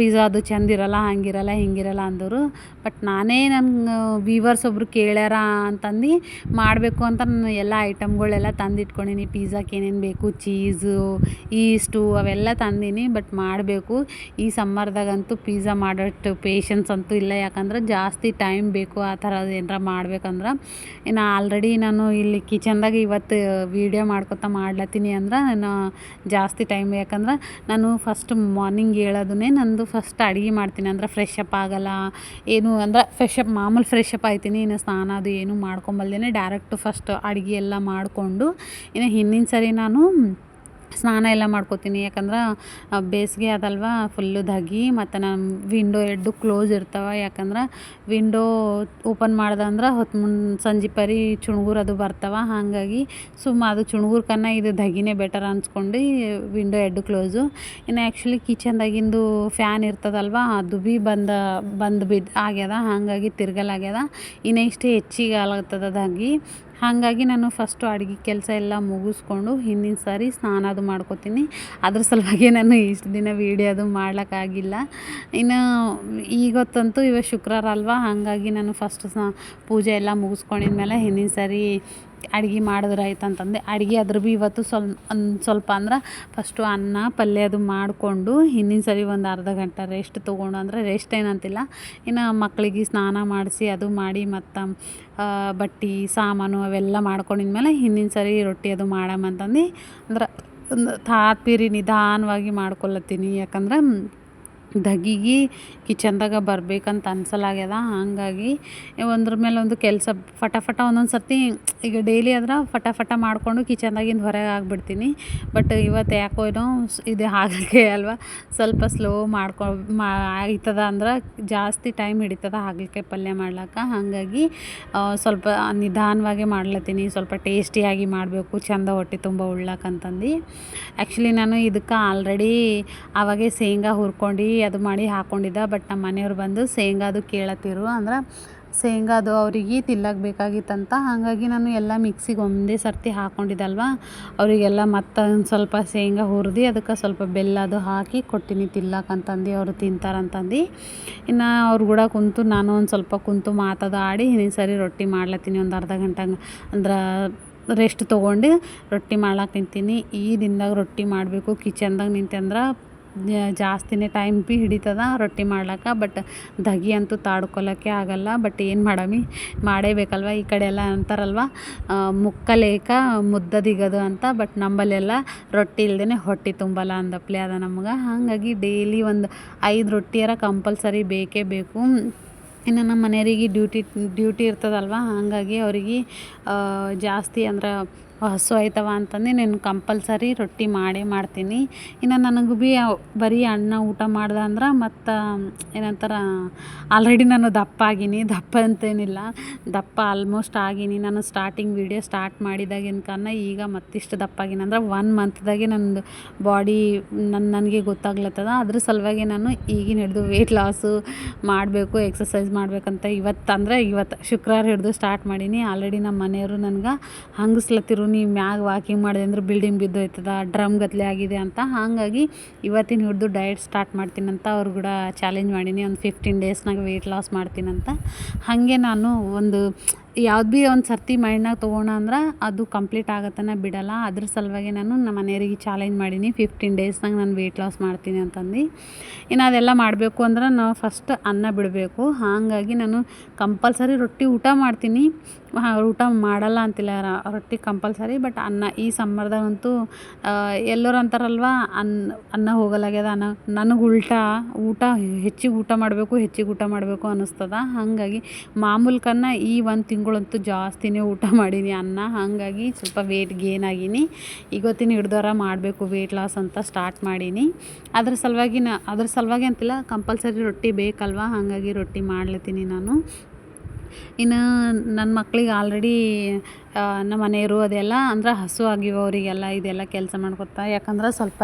ಪಿಝಾ ಅದು ಚೆಂದಿರಲ್ಲ ಹಂಗಿರಲ್ಲ, ಹಿಂಗಿರಲ್ಲ ಅಂದರು ಬಟ್ ನಾನೇ ನನ್ನ ವೀವರ್ಸ್ ಒಬ್ಬರು ಕೇಳ್ಯಾರ ಅಂತಂದು ಮಾಡಬೇಕು ಅಂತ ನಾನು ಎಲ್ಲ ಐಟಮ್ಗಳೆಲ್ಲ ತಂದಿಟ್ಕೊಂಡೀನಿ. ಪಿಝಾಕ್ಕೆ ಏನೇನು ಬೇಕು ಚೀಸು ಈಸ್ಟು ಅವೆಲ್ಲ ತಂದೀನಿ ಬಟ್ ಮಾಡಬೇಕು. ಈ ಸಮ್ಮರ್ದಾಗಂತೂ ಪಿಝಾ ಮಾಡೋಷ್ಟು ಪೇಷನ್ಸ್ ಅಂತೂ ಇಲ್ಲ. ಯಾಕಂದ್ರೆ ಜಾಸ್ತಿ ಟೈಮ್ ಬೇಕು ಆ ಥರದ್ದು ಏನಾರ ಮಾಡ್ಬೇಕಂದ್ರೆ. ಇನ್ನು ಆಲ್ರೆಡಿ ನಾನು ಇಲ್ಲಿ ಕಿಚನ್ದಾಗ ಇವತ್ತು ವೀಡಿಯೋ ಮಾಡ್ಕೊತ ಮಾಡ್ಲತ್ತೀನಿ ಅಂದ್ರೆ ನಾನು ಜಾಸ್ತಿ ಟೈಮ್ ಯಾಕಂದ್ರೆ ನಾನು ಫಸ್ಟ್ ಮಾರ್ನಿಂಗ್ ಹೇಳೋದನ್ನೇ ನಂದು ಫಸ್ಟ್ ಅಡುಗೆ ಮಾಡ್ತೀನಿ ಅಂದ್ರೆ ಫ್ರೆಶ್ ಅಪ್ ಆಗಲ್ಲ. ಏನು ಅಂದ್ರೆ ಫ್ರೆಶ್ ಅಪ್ ಮಾಮೂಲಿ ಫ್ರೆಶ್ ಅಪ್ ಆಯ್ತೀನಿ. ಇನ್ನು ಸ್ನಾನ ಅದು ಏನು ಮಾಡ್ಕೊಂಬಲ್ದೇ ಡೈರೆಕ್ಟ್ ಫಸ್ಟ್ ಅಡುಗೆ ಎಲ್ಲ ಮಾಡಿಕೊಂಡು. ಇನ್ನು ಹಿಂದಿನ ಸರಿ ನಾನು ಸ್ನಾನ ಎಲ್ಲ ಮಾಡ್ಕೋತೀನಿ. ಯಾಕಂದ್ರೆ ಬೇಸಿಗೆ ಅದಲ್ವ ಫುಲ್ಲು ಧಗೆ, ಮತ್ತು ನಾನು ವಿಂಡೋ ಎರಡು ಕ್ಲೋಸ್ ಇರ್ತವೆ. ಯಾಕಂದ್ರೆ ವಿಂಡೋ ಓಪನ್ ಮಾಡ್ದೆ ಅಂದ್ರೆ ಹೊತ್ತು ಮುನ್, ಸಂಜೆ ಪರಿ ಚುಣ್ಗುರು ಅದು ಬರ್ತವೆ. ಹಾಗಾಗಿ ಸುಮ್ಮ ಅದು ಚುಣ್ಗುರು ಕನ್ನ ಇದು ಧಗಿನೇ ಬೆಟರ್ ಅನ್ಸ್ಕೊಂಡು ವಿಂಡೋ ಎರಡು ಕ್ಲೋಸು ಇನ್ನು ಆ್ಯಕ್ಚುಲಿ ಕಿಚನ್ದಾಗಿಂದು ಫ್ಯಾನ್ ಇರ್ತದಲ್ವ, ಅದು ಭೀ ಬಂದ, ಬಂದು ಬಿದ್ದು ಆಗ್ಯದ. ಹಾಗಾಗಿ ತಿರ್ಗಲಾಗ್ಯದ. ಇನ್ನು ಇಷ್ಟು ಹೆಚ್ಚಿಗೆ ಆಗ್ಲತ್ತದ ಧಗೆ. ಹಾಗಾಗಿ ನಾನು ಫಸ್ಟು ಅಡುಗೆ ಕೆಲಸ ಎಲ್ಲ ಮುಗಿಸ್ಕೊಂಡು ಹಿಂದಿನ ಸಾರಿ ಸ್ನಾನ ಅದು ಮಾಡ್ಕೋತೀನಿ. ಅದ್ರ ಸಲುವಾಗಿ ನಾನು ಇಷ್ಟು ದಿನ ವೀಡಿಯೋ ಅದು ಮಾಡ್ಲಿಕ್ಕಾಗಿಲ್ಲ. ಇನ್ನು ಈಗೊತ್ತಂತೂ ಇವತ್ತು ಶುಕ್ರವಾರ ಅಲ್ವಾ? ಹಾಗಾಗಿ ನಾನು ಫಸ್ಟ್ ಸ್ನಾ ಪೂಜೆ ಎಲ್ಲ ಮುಗಿಸ್ಕೊಂಡಿದ್ಮೇಲೆ ಹಿಂದಿನ ಸಾರಿ ಅಡ್ಗೆ ಮಾಡಿದ್ರೆ ಆಯ್ತು ಅಂತಂದು ಅಡ್ಗೆ ಅದ್ರ ಭೀ ಇವತ್ತು ಸ್ವಲ್ಪ ಒಂದು ಸ್ವಲ್ಪ ಅಂದ್ರೆ ಫಸ್ಟು ಅನ್ನ ಪಲ್ಯ ಅದು ಮಾಡಿಕೊಂಡು ಹಿಂದಿನ ಸರಿ ಒಂದು ಅರ್ಧ ಗಂಟೆ ರೆಸ್ಟ್ ತೊಗೊಂಡು ಅಂದರೆ ರೆಸ್ಟ್ ಏನಂತಿಲ್ಲ, ಇನ್ನು ಮಕ್ಕಳಿಗೆ ಸ್ನಾನ ಮಾಡಿಸಿ ಅದು ಮಾಡಿ ಮತ್ತು ಬಟ್ಟೆ, ಸಾಮಾನು ಅವೆಲ್ಲ ಮಾಡ್ಕೊಂಡಿದ್ಮೇಲೆ ಹಿಂದಿನ ಸರಿ ರೊಟ್ಟಿ ಅದು ಮಾಡಮಂತಂದು ಅಂದ್ರೆ ಒಂದು ತಾತ್ಪೀರಿ ನಿಧಾನವಾಗಿ ಮಾಡ್ಕೊಳ್ಳತ್ತೀನಿ ಯಾಕಂದ್ರೆ ದಗಿಗೆ ಕಿಚನ್ದಾಗ ಬರ್ಬೇಕಂತ ಅನ್ಸಲಾಗ್ಯದ, ಹಾಗಾಗಿ ಒಂದ್ರ ಮೇಲೆ ಒಂದು ಕೆಲಸ ಫಟಾಫಟ ಫಟ ಒಂದೊಂದು ಸರ್ತಿ ಈಗ ಡೈಲಿ ಆದ್ರೆ ಫಟಾಫಟ ಫಟ ಮಾಡಿಕೊಂಡು ಕಿಚನ್ದಾಗಿಂದ ಹೊರಗೆ ಆಗಿಬಿಡ್ತೀನಿ. ಬಟ್ ಇವತ್ತು ಯಾಕೋ ಏನೋ ಇದು ಹಾಗಲಿಕ್ಕೆ ಅಲ್ವಾ, ಸ್ವಲ್ಪ ಸ್ಲೋ ಮಾಡ್ಕೊ ಮಾ ಆಯ್ತದ ಅಂದ್ರೆ ಜಾಸ್ತಿ ಟೈಮ್ ಹಿಡಿತದ ಹಾಗಲಕಾಯಿ ಪಲ್ಯ ಮಾಡ್ಲಿಕ್ಕೆ ಹಾಗಾಗಿ ಸ್ವಲ್ಪ ನಿಧಾನವಾಗಿ ಮಾಡ್ಲತ್ತೀನಿ, ಸ್ವಲ್ಪ ಟೇಸ್ಟಿಯಾಗಿ ಮಾಡಬೇಕು, ಚಂದ ಹೊಟ್ಟೆ ತುಂಬ ಉಳ್ಳಾಕಂತಂದು ಆ್ಯಕ್ಚುಲಿ ನಾನು ಇದಕ್ಕೆ ಆಲ್ರೆಡಿ ಅವಾಗೆ ಶೇಂಗಾ ಹುರ್ಕೊಂಡು ಅದು ಮಾಡಿ ಹಾಕ್ಕೊಂಡಿದ್ದೆ ಬಟ್ ನಮ್ಮ ಮನೆಯವ್ರು ಬಂದು ಶೇಂಗಾದು ಕೇಳತ್ತಿರು ಅಂದ್ರೆ ಶೇಂಗಾದು ಅವರಿಗೆ ತಿಲ್ಲಕ್ಕೆ ಬೇಕಾಗಿತ್ತಂತ, ಹಾಗಾಗಿ ನಾನು ಎಲ್ಲ ಮಿಕ್ಸಿಗೆ ಒಂದೇ ಸರ್ತಿ ಹಾಕ್ಕೊಂಡಿದ್ದಲ್ವ ಅವರಿಗೆಲ್ಲ ಮತ್ತೆ ಒಂದು ಸ್ವಲ್ಪ ಶೇಂಗಾ ಹುರಿದು, ಅದಕ್ಕೆ ಸ್ವಲ್ಪ ಬೆಲ್ಲ ಅದು ಹಾಕಿ ಕೊಟ್ಟಿನಿ ತಿಲ್ಲಕ್ಕಂತಂದು ಅವರು ತಿಂತಾರಂತಂದು ಇನ್ನು ಅವ್ರು ಕೂಡ ಕುಂತು ನಾನು ಒಂದು ಸ್ವಲ್ಪ ಕುಂತು ಮಾತದು ಆಡಿ, ಇನ್ನೊಂದು ಸರಿ ರೊಟ್ಟಿ ಮಾಡ್ಲತ್ತೀನಿ ಒಂದು ಅರ್ಧ ಗಂಟೆ ಅಂದ್ರೆ ರೆಸ್ಟ್ ತೊಗೊಂಡು ರೊಟ್ಟಿ ಮಾಡ್ಲಾಕ ನಿಂತೀನಿ. ಈ ದಿನದಾಗ ರೊಟ್ಟಿ ಮಾಡಬೇಕು ಕಿಚನ್ದಾಗ ನಿಂತಂದ್ರೆ ಜಾಸ್ತಿನೇ ಟೈಮ್ ಭೀ ಹಿಡಿತದ ರೊಟ್ಟಿ ಮಾಡ್ಲಿಕ್ಕೆ ಬಟ್ ದಗಿ ಅಂತೂ ತಾಡ್ಕೊಳಕ್ಕೆ ಆಗಲ್ಲ. ಬಟ್ ಏನು ಮಾಡಮಿ? ಮಾಡೇಬೇಕಲ್ವ ಈ ಕಡೆ ಎಲ್ಲ ಅಂತಾರಲ್ವ? ಮುಕ್ಕಲೇಕ ಮುದ್ದ ದಿಗದು ಅಂತ ಬಟ್ ನಂಬಲ್ಲೆಲ್ಲ ರೊಟ್ಟಿ ಇಲ್ದೇ ಹೊಟ್ಟೆ ತುಂಬಲ್ಲ ಅಂದಪ್ಲೆ ಅದ ನಮ್ಗೆ. ಹಾಗಾಗಿ ಡೈಲಿ ಒಂದು ಐದು ರೊಟ್ಟಿಯರ ಕಂಪಲ್ಸರಿ ಬೇಕೇ ಬೇಕು. ಇನ್ನು ನಮ್ಮ ಮನೆಯವರಿಗೆ ಡ್ಯೂಟಿ ಡ್ಯೂಟಿ ಇರ್ತದಲ್ವ? ಹಾಗಾಗಿ ಅವ್ರಿಗೆ ಜಾಸ್ತಿ ಅಂದ್ರೆ ಹಸು ಆಯ್ತವ ಅಂತಂದು ನಾನು ಕಂಪಲ್ಸರಿ ರೊಟ್ಟಿ ಮಾಡೇ ಮಾಡ್ತೀನಿ. ಇನ್ನು ನನಗೆ ಭೀ ಬರೀ ಅನ್ನ ಊಟ ಮಾಡ್ದೆ ಅಂದ್ರೆ ಮತ್ತು ಏನಂತಾರೆ ಆಲ್ರೆಡಿ ನಾನು ದಪ್ಪ ಆಗೀನಿ. ದಪ್ಪ ಅಂತೇನಿಲ್ಲ. ದಪ್ಪ ಆಲ್ಮೋಸ್ಟ್ ಆಗೀನಿ. ನಾನು ಸ್ಟಾರ್ಟಿಂಗ್ ವೀಡಿಯೋ ಸ್ಟಾರ್ಟ್ ಮಾಡಿದಾಗಿನ್ಕನ್ನ ಈಗ ಮತ್ತಿಷ್ಟು ದಪ್ಪ ಆಗಿನ. ಅಂದ್ರೆ ಒನ್ ಮಂತ್ದಾಗೆ ನಂದು ಬಾಡಿ ನನ್ನ ನನಗೆ ಗೊತ್ತಾಗ್ಲತ್ತದ. ಅದ್ರ ಸಲುವಾಗಿ ನಾನು ಈಗಿನ ಹಿಡಿದು ವೆಯ್ಟ್ ಲಾಸು ಮಾಡಬೇಕು ಎಕ್ಸಸೈಸ್ ಮಾಡಬೇಕಂತ ಇವತ್ತು ಅಂದರೆ ಇವತ್ತು ಶುಕ್ರವಾರ ಹಿಡಿದು ಸ್ಟಾರ್ಟ್ ಮಾಡೀನಿ. ಆಲ್ರೆಡಿ ನಮ್ಮ ಮನೆಯವರು ನನಗೆ ಹಂಗಸ್ಲತ್ತಿರು ನೀ ಮ್ಯಾಗ ವಾಕಿಂಗ್ ಮಾಡಿದೆ ಅಂದ್ರೆ ಬಿಲ್ಡಿಂಗ್ ಬಿದ್ದೋಯ್ತದ ಡ್ರಮ್ ಗತ್ಲೆ ಆಗಿದೆ ಅಂತ. ಹಾಗಾಗಿ ಇವತ್ತಿನ ಹಿಡಿದು ಡಯಟ್ ಸ್ಟಾರ್ಟ್ ಮಾಡ್ತೀನಂತ ಅವ್ರು ಕೂಡ ಚಾಲೆಂಜ್ ಮಾಡೀನಿ. ಒಂದು ಫಿಫ್ಟೀನ್ ಡೇಸ್ನಾಗ ವೆಯ್ಟ್ ಲಾಸ್ ಮಾಡ್ತೀನಂತ. ಹಾಗೆ ನಾನು ಒಂದು ಯಾವ್ದು ಭೀ ಒಂದು ಸರ್ತಿ ಮೈಂಡ್ನಾಗ ತೊಗೋಣ ಅಂದ್ರೆ ಅದು ಕಂಪ್ಲೀಟ್ ಆಗತ್ತನ ಬಿಡಲ್ಲ. ಅದ್ರ ಸಲುವಾಗಿ ನಾನು ನಮ್ಮ ಮನೆಯವರಿಗೆ ಚಾಲೆಂಜ್ ಮಾಡೀನಿ. ಫಿಫ್ಟೀನ್ ಡೇಸ್ನಾಗ ನಾನು ವೆಯ್ಟ್ ಲಾಸ್ ಮಾಡ್ತೀನಿ ಅಂತಂದು. ಇನ್ನು ಅದೆಲ್ಲ ಮಾಡಬೇಕು ಅಂದ್ರೆ ನಾವು ಫಸ್ಟ್ ಅನ್ನ ಬಿಡಬೇಕು. ಹಾಗಾಗಿ ನಾನು ಕಂಪಲ್ಸರಿ ರೊಟ್ಟಿ ಊಟ ಮಾಡ್ತೀನಿ. ಊಟ ಮಾಡಲ್ಲ ಅಂತಿಲ್ಲ ರೊಟ್ಟಿ ಕಂಪಲ್ಸರಿ ಬಟ್ ಅನ್ನ ಈ ಸಮ್ಮರ್ದಾಗಂತೂ ಎಲ್ಲರೂ ಅಂತಾರಲ್ವ ಅನ್ನ ಅನ್ನ ಹೋಗಲಾಗ್ಯದ, ಅನ್ನ, ನನಗೆ ಉಲ್ಟಾ, ಊಟ ಹೆಚ್ಚಿಗೆ ಊಟ ಮಾಡಬೇಕು, ಹೆಚ್ಚಿಗೆ ಊಟ ಮಾಡಬೇಕು ಅನ್ನಿಸ್ತದ. ಹಾಗಾಗಿ ಮಾಮೂಲ್ಕನ್ನ ಈ ಒಂದು ತಿಂಗಳಂತೂ ಜಾಸ್ತಿನೇ ಊಟ ಮಾಡೀನಿ, ಅನ್ನ, ಹಾಗಾಗಿ ಸ್ವಲ್ಪ ವೇಟ್ ಗೇನ್ ಆಗೀನಿ. ಇವತ್ತಿನ ಹಿಡ್ದೋರ ಮಾಡಬೇಕು ವೇಟ್ ಲಾಸ್ ಅಂತ ಸ್ಟಾರ್ಟ್ ಮಾಡೀನಿ. ಅದ್ರ ಸಲುವಾಗಿ ನಾ ಅದ್ರ ಸಲುವಾಗಿ ಅಂತಿಲ್ಲ ಕಂಪಲ್ಸರಿ ರೊಟ್ಟಿ ಬೇಕಲ್ವ, ಹಾಗಾಗಿ ರೊಟ್ಟಿ ಮಾಡ್ಲತ್ತೀನಿ ನಾನು. ಇನ್ನು ನನ್ನ ಮಕ್ಳಿಗೆ ಆಲ್ರೆಡಿ ನಮ್ಮ ಮನೆಯವರು ಅದೆಲ್ಲ ಅಂದ್ರೆ ಹಸು ಆಗಿರೋರಿಗೆಲ್ಲ ಇದೆಲ್ಲ ಕೆಲಸ ಮಾಡ್ಕೊತಾ ಯಾಕಂದ್ರೆ ಸ್ವಲ್ಪ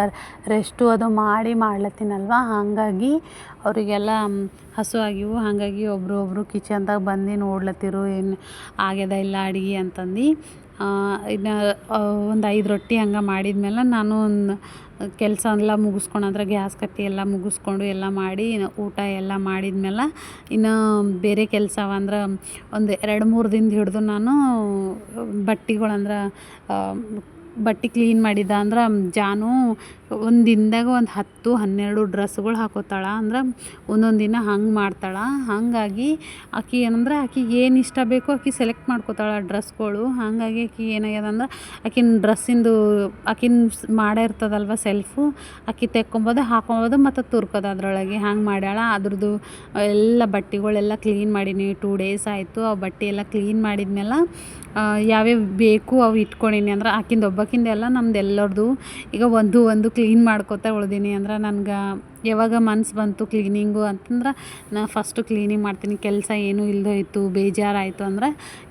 ರೆಸ್ಟು ಅದು ಮಾಡಿ ಮಾಡ್ಲತ್ತೀನಲ್ವ? ಹಾಗಾಗಿ ಅವರಿಗೆಲ್ಲ ಹಸು ಆಗಿವು. ಹಾಗಾಗಿ ಒಬ್ಬರು ಕಿಚನ್ದಾಗ ಬಂದು ನೋಡ್ಲತ್ತಿರು, ಏನು ಆಗ್ಯದ ಇಲ್ಲ ಅಡುಗೆ ಅಂತಂದು. ಇನ್ನು ಒಂದು ಐದು ರೊಟ್ಟಿ ಹಂಗೆ ಮಾಡಿದ್ಮೇಲೆ ನಾನು ಒಂದು ಕೆಲಸ ಎಲ್ಲ ಮುಗಿಸ್ಕೊಂಡು ಅಂದ್ರೆ ಗ್ಯಾಸ್ ಕಟ್ಟಿ ಎಲ್ಲ ಮುಗಿಸ್ಕೊಂಡು ಎಲ್ಲ ಮಾಡಿ ಊಟ ಎಲ್ಲ ಮಾಡಿದ್ಮೇಲೆ ಇನ್ನು ಬೇರೆ ಕೆಲಸ ಅಂದ್ರೆ ಒಂದು ಎರಡು ಮೂರು ದಿನದ ಹಿಡಿದು ನಾನು ಬಟ್ಟೆಗಳಂದ್ರೆ ಬಟ್ಟೆ ಕ್ಲೀನ್ ಮಾಡಿದ್ದ ಅಂದ್ರೆ ಜಾನು ಒಂದು ದಿನದಾಗ ಒಂದು ಹತ್ತು, ಹನ್ನೆರಡು ಡ್ರೆಸ್ಗಳು ಹಾಕೋತಾಳೆ. ಅಂದ್ರೆ ಒಂದೊಂದು ದಿನ ಹಂಗೆ ಮಾಡ್ತಾಳೆ. ಹಾಗಾಗಿ ಆಕೆ ಏನಂದ್ರೆ, ಆಕೆಗೆ ಏನು ಇಷ್ಟ ಬೇಕೋ ಆಕೆ ಸೆಲೆಕ್ಟ್ ಮಾಡ್ಕೋತಾಳೆ ಡ್ರೆಸ್ಗಳು. ಹಾಗಾಗಿ ಆಕೆ ಏನಾಗ್ಯದ ಅಂದ್ರೆ, ಆಕಿನ ಡ್ರೆಸ್ಸಿಂದು, ಆಕಿನ ಮಾಡೇ ಇರ್ತದಲ್ವ ಸೆಲ್ಫು ಆಕೆ ತೆಕ್ಕೊಬೋದು, ಹಾಕೊಬೋದು ಮತ್ತು ತುರ್ಕೋದು ಅದರೊಳಗೆ. ಹಂಗೆ ಮಾಡ್ಯಾಳ. ಅದ್ರದ್ದು ಎಲ್ಲ ಬಟ್ಟೆಗಳೆಲ್ಲ ಕ್ಲೀನ್ ಮಾಡೀನಿ. ಟೂ ಡೇಸ್ ಆಯಿತು. ಆ ಬಟ್ಟೆ ಎಲ್ಲ ಕ್ಲೀನ್ ಮಾಡಿದ್ಮೇಲೆ ಯಾವ್ಯಾವ ಬೇಕು ಅವು ಇಟ್ಕೊಂಡೀನಿ. ಅಂದ್ರೆ ಆಕಿಂದ ಒಬ್ಬಾಕಿಂದ ಎಲ್ಲ ನಮ್ದು ಎಲ್ಲರದು. ಈಗ ಒಂದು ಒಂದು ಕ್ಲೀನ್ ಮಾಡ್ಕೋತಾ ಉಳ್ದೀನಿ ಅಂದ್ರೆ ನನ್ಗೆ ಯಾವಾಗ ಮನ್ಸು ಬಂತು ಕ್ಲೀನಿಂಗು ಅಂತಂದ್ರೆ ನಾ ಫಸ್ಟು ಕ್ಲೀನಿಂಗ್ ಮಾಡ್ತೀನಿ. ಕೆಲಸ ಏನೂ ಇಲ್ದೋಯ್ತು ಬೇಜಾರಾಯಿತು ಅಂದ್ರೆ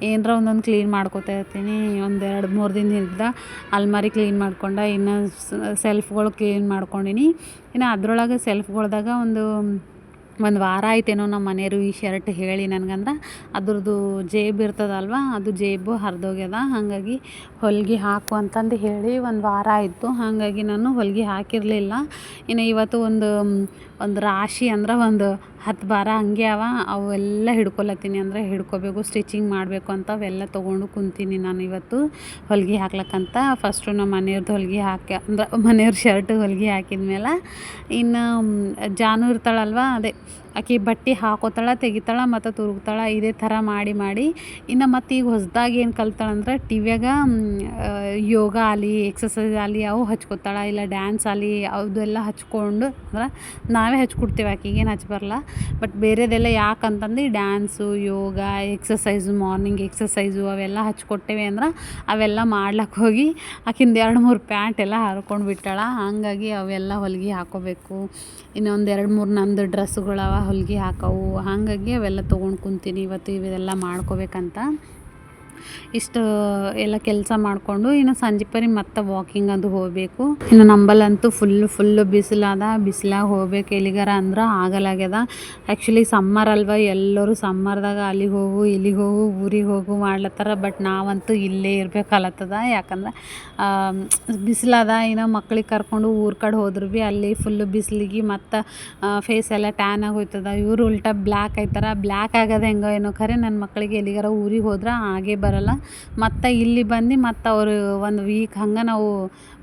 ಏನರ ಒಂದೊಂದು ಕ್ಲೀನ್ ಮಾಡ್ಕೋತಾ ಇರ್ತೀನಿ. ಒಂದು ಎರಡು ಮೂರು ದಿನ ಹಿಡ್ದ ಅಲ್ಮಾರಿ ಕ್ಲೀನ್ ಮಾಡ್ಕೊಂಡ ಇನ್ನು ಸೆಲ್ಫ್ಗಳು ಕ್ಲೀನ್ ಮಾಡ್ಕೊಂಡೀನಿ. ಇನ್ನು ಅದರೊಳಗೆ ಸೆಲ್ಫ್ಗಳ್ದಾಗ ಒಂದು ಒಂದು ವಾರ ಆಯ್ತೇನೋ ನಮ್ಮ ಮನೆಯವರು ಈ ಶರ್ಟ್ ಹೇಳಿ ನನಗಂದ್ರೆ, ಅದ್ರದ್ದು ಜೇಬ್ ಇರ್ತದಲ್ವ, ಅದು ಜೇಬು ಹರಿದೋಗ್ಯದ, ಹಾಗಾಗಿ ಹೊಲಿಗೆ ಹಾಕು ಅಂತಂದು ಹೇಳಿ ಒಂದು ವಾರ ಆಯಿತು, ಹಾಗಾಗಿ ನಾನು ಹೊಲಿಗೆ ಹಾಕಿರಲಿಲ್ಲ. ಇನ್ನು ಇವತ್ತು ಒಂದು ಒಂದು ರಾಶಿ ಅಂದ್ರೆ ಒಂದು ಹತ್ತು ಬಾರ ಹಂಗೆ ಅವ ಅವೆಲ್ಲ ಹಿಡ್ಕೊಲತ್ತೀನಿ ಅಂದರೆ ಹಿಡ್ಕೊಬೇಕು ಸ್ಟಿಚಿಂಗ್ ಮಾಡಬೇಕು ಅಂತ ಅವೆಲ್ಲ ತೊಗೊಂಡು ಕುಂತೀನಿ ನಾನು ಇವತ್ತು. ಹೊಲಿಗೆ ಹಾಕ್ಲಕ್ಕಂತ ಫಸ್ಟು ನಮ್ಮ ಮನೆಯವ್ರದ್ದು ಹೊಲಿಗೆ ಹಾಕಿ, ಅಂದ್ರೆ ಮನೆಯವ್ರ ಶರ್ಟ್ ಹೊಲ್ಗಿ ಹಾಕಿದ್ಮೇಲೆ ಇನ್ನು, ಜಾನು ಇರ್ತಾಳಲ್ವ, ಅದೇ ಆಕಿ ಬಟ್ಟೆ ಹಾಕೋತಾಳ, ತೆಗಿತಾಳ ಮತ್ತು ತುರುಗ್ತಾಳ, ಇದೇ ಥರ ಮಾಡಿ ಮಾಡಿ. ಇನ್ನು ಮತ್ತು ಈಗ ಹೊಸ್ದಾಗಿ ಏನು ಕಲ್ತಾಳಂದ್ರೆ ಟಿ ವ್ಯಾಗ ಯೋಗ ಆಲಿ ಎಕ್ಸಸೈಸ್ ಆಲಿ ಅವು ಹಚ್ಕೋತಾಳ, ಇಲ್ಲ ಡ್ಯಾನ್ಸ್ ಆಲಿ ಅದೆಲ್ಲ ಹಚ್ಕೊಂಡು ಅಂದ್ರೆ ನಾವೇ ಹಚ್ಕೊಡ್ತೀವಿ ಆಕಿಗೆ ಏನು ಹಚ್ಚ ಬರಲ್ಲ ಬಟ್ ಬೇರೆದೆಲ್ಲ ಯಾಕಂತಂದು dance yoga exercise morning exercise ಅವೆಲ್ಲ ಹಚ್ಕೊಟ್ಟೇವೆ ಅಂದ್ರೆ ಅವೆಲ್ಲ ಮಾಡ್ಲಕ್ಕೆ ಹೋಗಿ ಆಕಿಂದ ಎರಡು ಮೂರು ಪ್ಯಾಂಟ್ ಎಲ್ಲ ಹರ್ಕೊಂಡು ಬಿಟ್ಟಾಳ. ಹಾಗಾಗಿ ಅವೆಲ್ಲ ಹೊಲಿಗೆ ಹಾಕೋಬೇಕು. ಇನ್ನೊಂದು ಎರಡು ಮೂರು ನಂದು ಡ್ರೆಸ್ಸುಗಳವ ಹೊಲ್ಗೆ ಹಾಕವು. ಹಾಗಾಗಿ ಅವೆಲ್ಲ ತೊಗೊಂಡು ಕುಂತೀನಿ. ಇವತ್ತು ಇವೆಲ್ಲ ಮಾಡ್ಕೋಬೇಕಂತ. ಇಷ್ಟು ಎಲ್ಲ ಕೆಲಸ ಮಾಡಿಕೊಂಡು ಇನ್ನು ಸಂಜೆ ಪರಿ ಮತ್ತೆ ವಾಕಿಂಗ್ ಅದು ಹೋಗಬೇಕು. ಇನ್ನು ನಂಬಲ್ಲಂತೂ ಫುಲ್ಲು ಫುಲ್ಲು ಬಿಸಿಲಾದ, ಬಿಸಿಲಾಗ ಹೋಗ್ಬೇಕು. ಎಲ್ಲಿಗಾರ ಅಂದ್ರೆ ಆಗಲಾಗ್ಯದ ಆ್ಯಕ್ಚುಲಿ ಸಮ್ಮರ್ ಅಲ್ವಾ, ಎಲ್ಲರೂ ಸಮ್ಮರ್ದಾಗ ಅಲ್ಲಿಗೆ ಹೋಗು, ಇಲ್ಲಿಗೆ ಹೋಗು, ಊರಿಗೆ ಹೋಗು ಮಾಡ್ಲತ್ತಾರ. ಬಟ್ ನಾವಂತೂ ಇಲ್ಲೇ ಇರಬೇಕಲತ್ತದ ಯಾಕಂದ್ರೆ ಬಿಸಿಲಾದ, ಇನ್ನು ಮಕ್ಳಿಗೆ ಕರ್ಕೊಂಡು ಊರ ಕಡೆ ಹೋದ್ರು ಭೀ ಅಲ್ಲಿ ಫುಲ್ಲು ಬಿಸಿಲಿಗೆ ಮತ್ತು ಫೇಸ್ ಎಲ್ಲ ಟ್ಯಾನ್ ಆಗೋಯ್ತದ ಇವರು ಉಲ್ಟಾ ಬ್ಲ್ಯಾಕ್ ಆಯ್ತಾರ ಬ್ಲ್ಯಾಕ್ ಆಗೋದು ಹೆಂಗೋ ಏನೋ ಖರೆ. ನನ್ನ ಮಕ್ಕಳಿಗೆ ಎಲ್ಲಿಗಾರ ಊರಿಗೆ ಹೋದ್ರೆ ಆಗೇ ಬರಲ್ಲ ಮತ್ತು ಇಲ್ಲಿ ಬಂದು ಮತ್ತು ಅವರು ಒಂದು ವೀಕ್ ಹಂಗೆ ನಾವು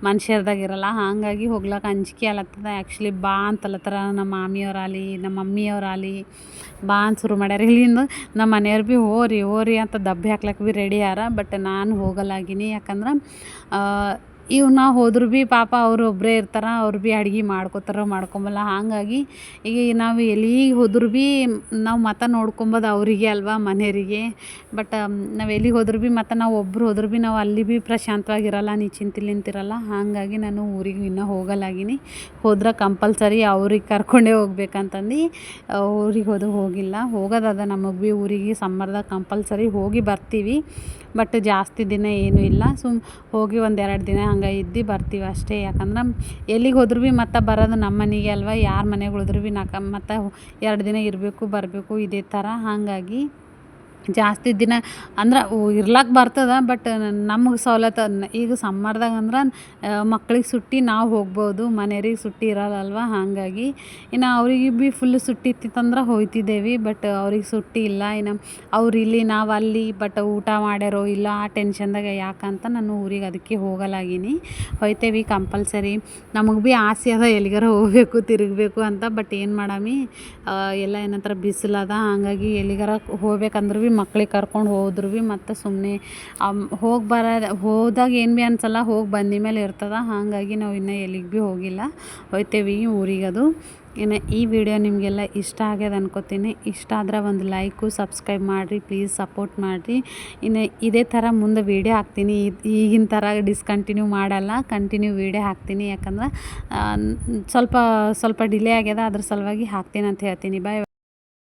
ಮನುಷ್ಯರ್ದಾಗ ಇರಲ್ಲ ಹಾಗಾಗಿ ಹೋಗ್ಲಕ್ಕ ಅಂಜಿಕೆ ಆಲತ್ತದ ಆ್ಯಕ್ಚುಲಿ ಬಾ ಅಂತಲತ್ತರ ನಮ್ಮ ಮಾಮಿಯವ್ರಾಗಲಿ, ನಮ್ಮ ಮಮ್ಮಿಯವ್ರಾಗಲಿ. ಬಾ ಅಂತ ಶುರು ಮಾಡ್ಯಾರ. ಇಲ್ಲಿಂದ ನಮ್ಮ ಮನೆಯವ್ರು ಭೀ ಹೋರಿ ಹೋರಿ ಅಂತ ದಬ್ಬೆ ಹಾಕ್ಲಕ್ಕೆ ಭೀ ರೆಡಿ ಯಾರ. ಬಟ್ ನಾನು ಹೋಗಲ್ಲಾಗಿನಿ ಯಾಕಂದ್ರೆ ಇವ್ ನಾವು ಹೋದ್ರು ಭೀ ಪಾಪ ಅವ್ರು ಒಬ್ಬರೇ ಇರ್ತಾರೆ, ಅವ್ರು ಭೀ ಅಡ್ಗೆ ಮಾಡ್ಕೊತಾರೋ, ಮಾಡ್ಕೊಂಬಲ್ಲ. ಹಾಗಾಗಿ ಈಗ ನಾವು ಎಲ್ಲಿಗೆ ಹೋದ್ರು ಭೀ ನಾವು ಮತ್ತೆ ನೋಡ್ಕೊಂಬೋದು ಅವರಿಗೆ ಅಲ್ವಾ, ಮನೆಯವರಿಗೆ. ಬಟ್ ನಾವು ಎಲ್ಲಿಗೆ ಹೋದ್ರು ಭೀ ಮತ್ತು ನಾವು ಒಬ್ರು ಹೋದ್ರು ಭೀ ನಾವು ಅಲ್ಲಿ ಭೀ ಪ್ರಶಾಂತವಾಗಿರಲ್ಲ ನಿಶ್ಚಿಂತೆಲಿಂತಿರಲ್ಲ ಹಾಗಾಗಿ ನಾನು ಊರಿಗೆ ಇನ್ನೂ ಹೋಗಲಾಗಿನಿ. ಹೋದ್ರೆ ಕಂಪಲ್ಸರಿ ಅವ್ರಿಗೆ ಕರ್ಕೊಂಡೇ ಹೋಗ್ಬೇಕಂತಂದು ಊರಿಗೆ ಹೋದ್ರೆ ಹೋಗಿಲ್ಲ. ಹೋಗೋದದ ನಮಗೆ ಭೀ ಊರಿಗೆ ಸಮ್ಮರ್ದಾಗ ಕಂಪಲ್ಸರಿ ಹೋಗಿ ಬರ್ತೀವಿ. ಬಟ್ ಜಾಸ್ತಿ ದಿನ ಏನೂ ಇಲ್ಲ. ಸುಮ್ ಹೋಗಿ ಒಂದು ಎರಡು ದಿನ ಹಂಗೆ ಇದ್ದು ಬರ್ತೀವಿ ಅಷ್ಟೇ. ಯಾಕಂದ್ರೆ ಎಲ್ಲಿಗೆ ಹೋದ್ರು ಭೀ ಮತ್ತೆ ಬರೋದು ನಮ್ಮ ಮನೆಗೆ ಅಲ್ವಾ? ಯಾರ ಮನೆಗೆ ಉಳಿದ್ರು ಭೀ ನಾಲ್ಕು ಮತ್ತು ಎರಡು ದಿನ ಇರಬೇಕು, ಬರಬೇಕು ಇದೇ ಥರ ಹಾಗಾಗಿ ಜಾಸ್ತಿ ದಿನ ಅಂದ್ರೆ ಇರ್ಲಾಕ್ ಬರ್ತದೆ ಬಟ್ ನಮಗೆ ಸವಲತ್ತು ಈಗ ಸಮ್ಮರ್ದಾಗ ಅಂದ್ರೆ ಮಕ್ಳಿಗೆ ಸುಟ್ಟಿ ನಾವು ಹೋಗ್ಬೋದು, ಮನೆಯವ್ರಿಗೆ ಸುಟ್ಟಿ ಇರಲ್ಲಲ್ವ, ಹಾಗಾಗಿ. ಇನ್ನು ಅವ್ರಿಗೆ ಭೀ ಫುಲ್ ಸುಟ್ಟಿ ಇತ್ತಿತ್ತಂದ್ರೆ ಹೋಗ್ತಿದ್ದೇವೆ ಬಟ್ ಅವ್ರಿಗೆ ಸುಟ್ಟಿ ಇಲ್ಲ, ಇನ್ನು ಅವ್ರು ಇಲ್ಲಿ, ನಾವು ಅಲ್ಲಿ ಬಟ್ ಊಟ ಮಾಡ್ಯಾರೋ ಇಲ್ಲ, ಆ ಟೆನ್ಷನ್ದಾಗ ಯಾಕಂತ ನಾನು ಊರಿಗೆ ಅದಕ್ಕೆ ಹೋಗಲಾಗಿನಿ. ಹೋಯ್ತೇವೆ ಕಂಪಲ್ಸರಿ ನಮಗೆ ಭೀ ಆಸೆ ಅದ, ಎಲ್ಲಿಗಾರ ಹೋಗಬೇಕು, ತಿರುಗಬೇಕು ಅಂತ ಬಟ್ ಏನು ಮಾಡಾಮಿ ಎಲ್ಲ ಏನಂತಾರೆ ಬಿಸಿಲದ ಹಾಗಾಗಿ ಎಲ್ಲಿಗಾರ ಹೋಗ್ಬೇಕಂದ್ರೆ ಭೀ ಮಕ್ಳಿಗೆ ಕರ್ಕೊಂಡು ಹೋದ್ರು ಭೀ ಮತ್ತು ಸುಮ್ಮನೆ ಹೋಗಿ ಬರ, ಹೋದಾಗ ಏನು ಭೀ ಅನ್ಸಲ್ಲ, ಹೋಗಿ ಬಂದ ಮೇಲೆ ಇರ್ತದೆ. ಹಾಗಾಗಿ ನಾವು ಇನ್ನೂ ಎಲ್ಲಿಗೆ ಭೀ ಹೋಗಿಲ್ಲ. ಹೋಯ್ತೇವಿ ಊರಿಗದು ಇನ್ನು ಈ ವಿಡಿಯೋ ನಿಮಗೆಲ್ಲ ಇಷ್ಟ ಆಗ್ಯದ ಅನ್ಕೋತೀನಿ. ಇಷ್ಟ ಆದ್ರೆ ಒಂದು ಲೈಕು, ಸಬ್ಸ್ಕ್ರೈಬ್ ಮಾಡಿರಿ, ಪ್ಲೀಸ್ ಸಪೋರ್ಟ್ ಮಾಡಿರಿ. ಇನ್ನು ಇದೇ ಥರ ಮುಂದೆ ವೀಡಿಯೋ ಹಾಕ್ತೀನಿ. ಈಗಿನ ಥರ ಡಿಸ್ಕಂಟಿನ್ಯೂ ಮಾಡಲ್ಲ, ಕಂಟಿನ್ಯೂ ವೀಡಿಯೋ ಹಾಕ್ತೀನಿ. ಯಾಕಂದ್ರೆ ಸ್ವಲ್ಪ ಸ್ವಲ್ಪ ಡಿಲೇ ಆಗ್ಯದ, ಅದ್ರ ಸಲುವಾಗಿ ಹಾಕ್ತೀನಿ ಅಂತ ಹೇಳ್ತೀನಿ. ಬಾಯ್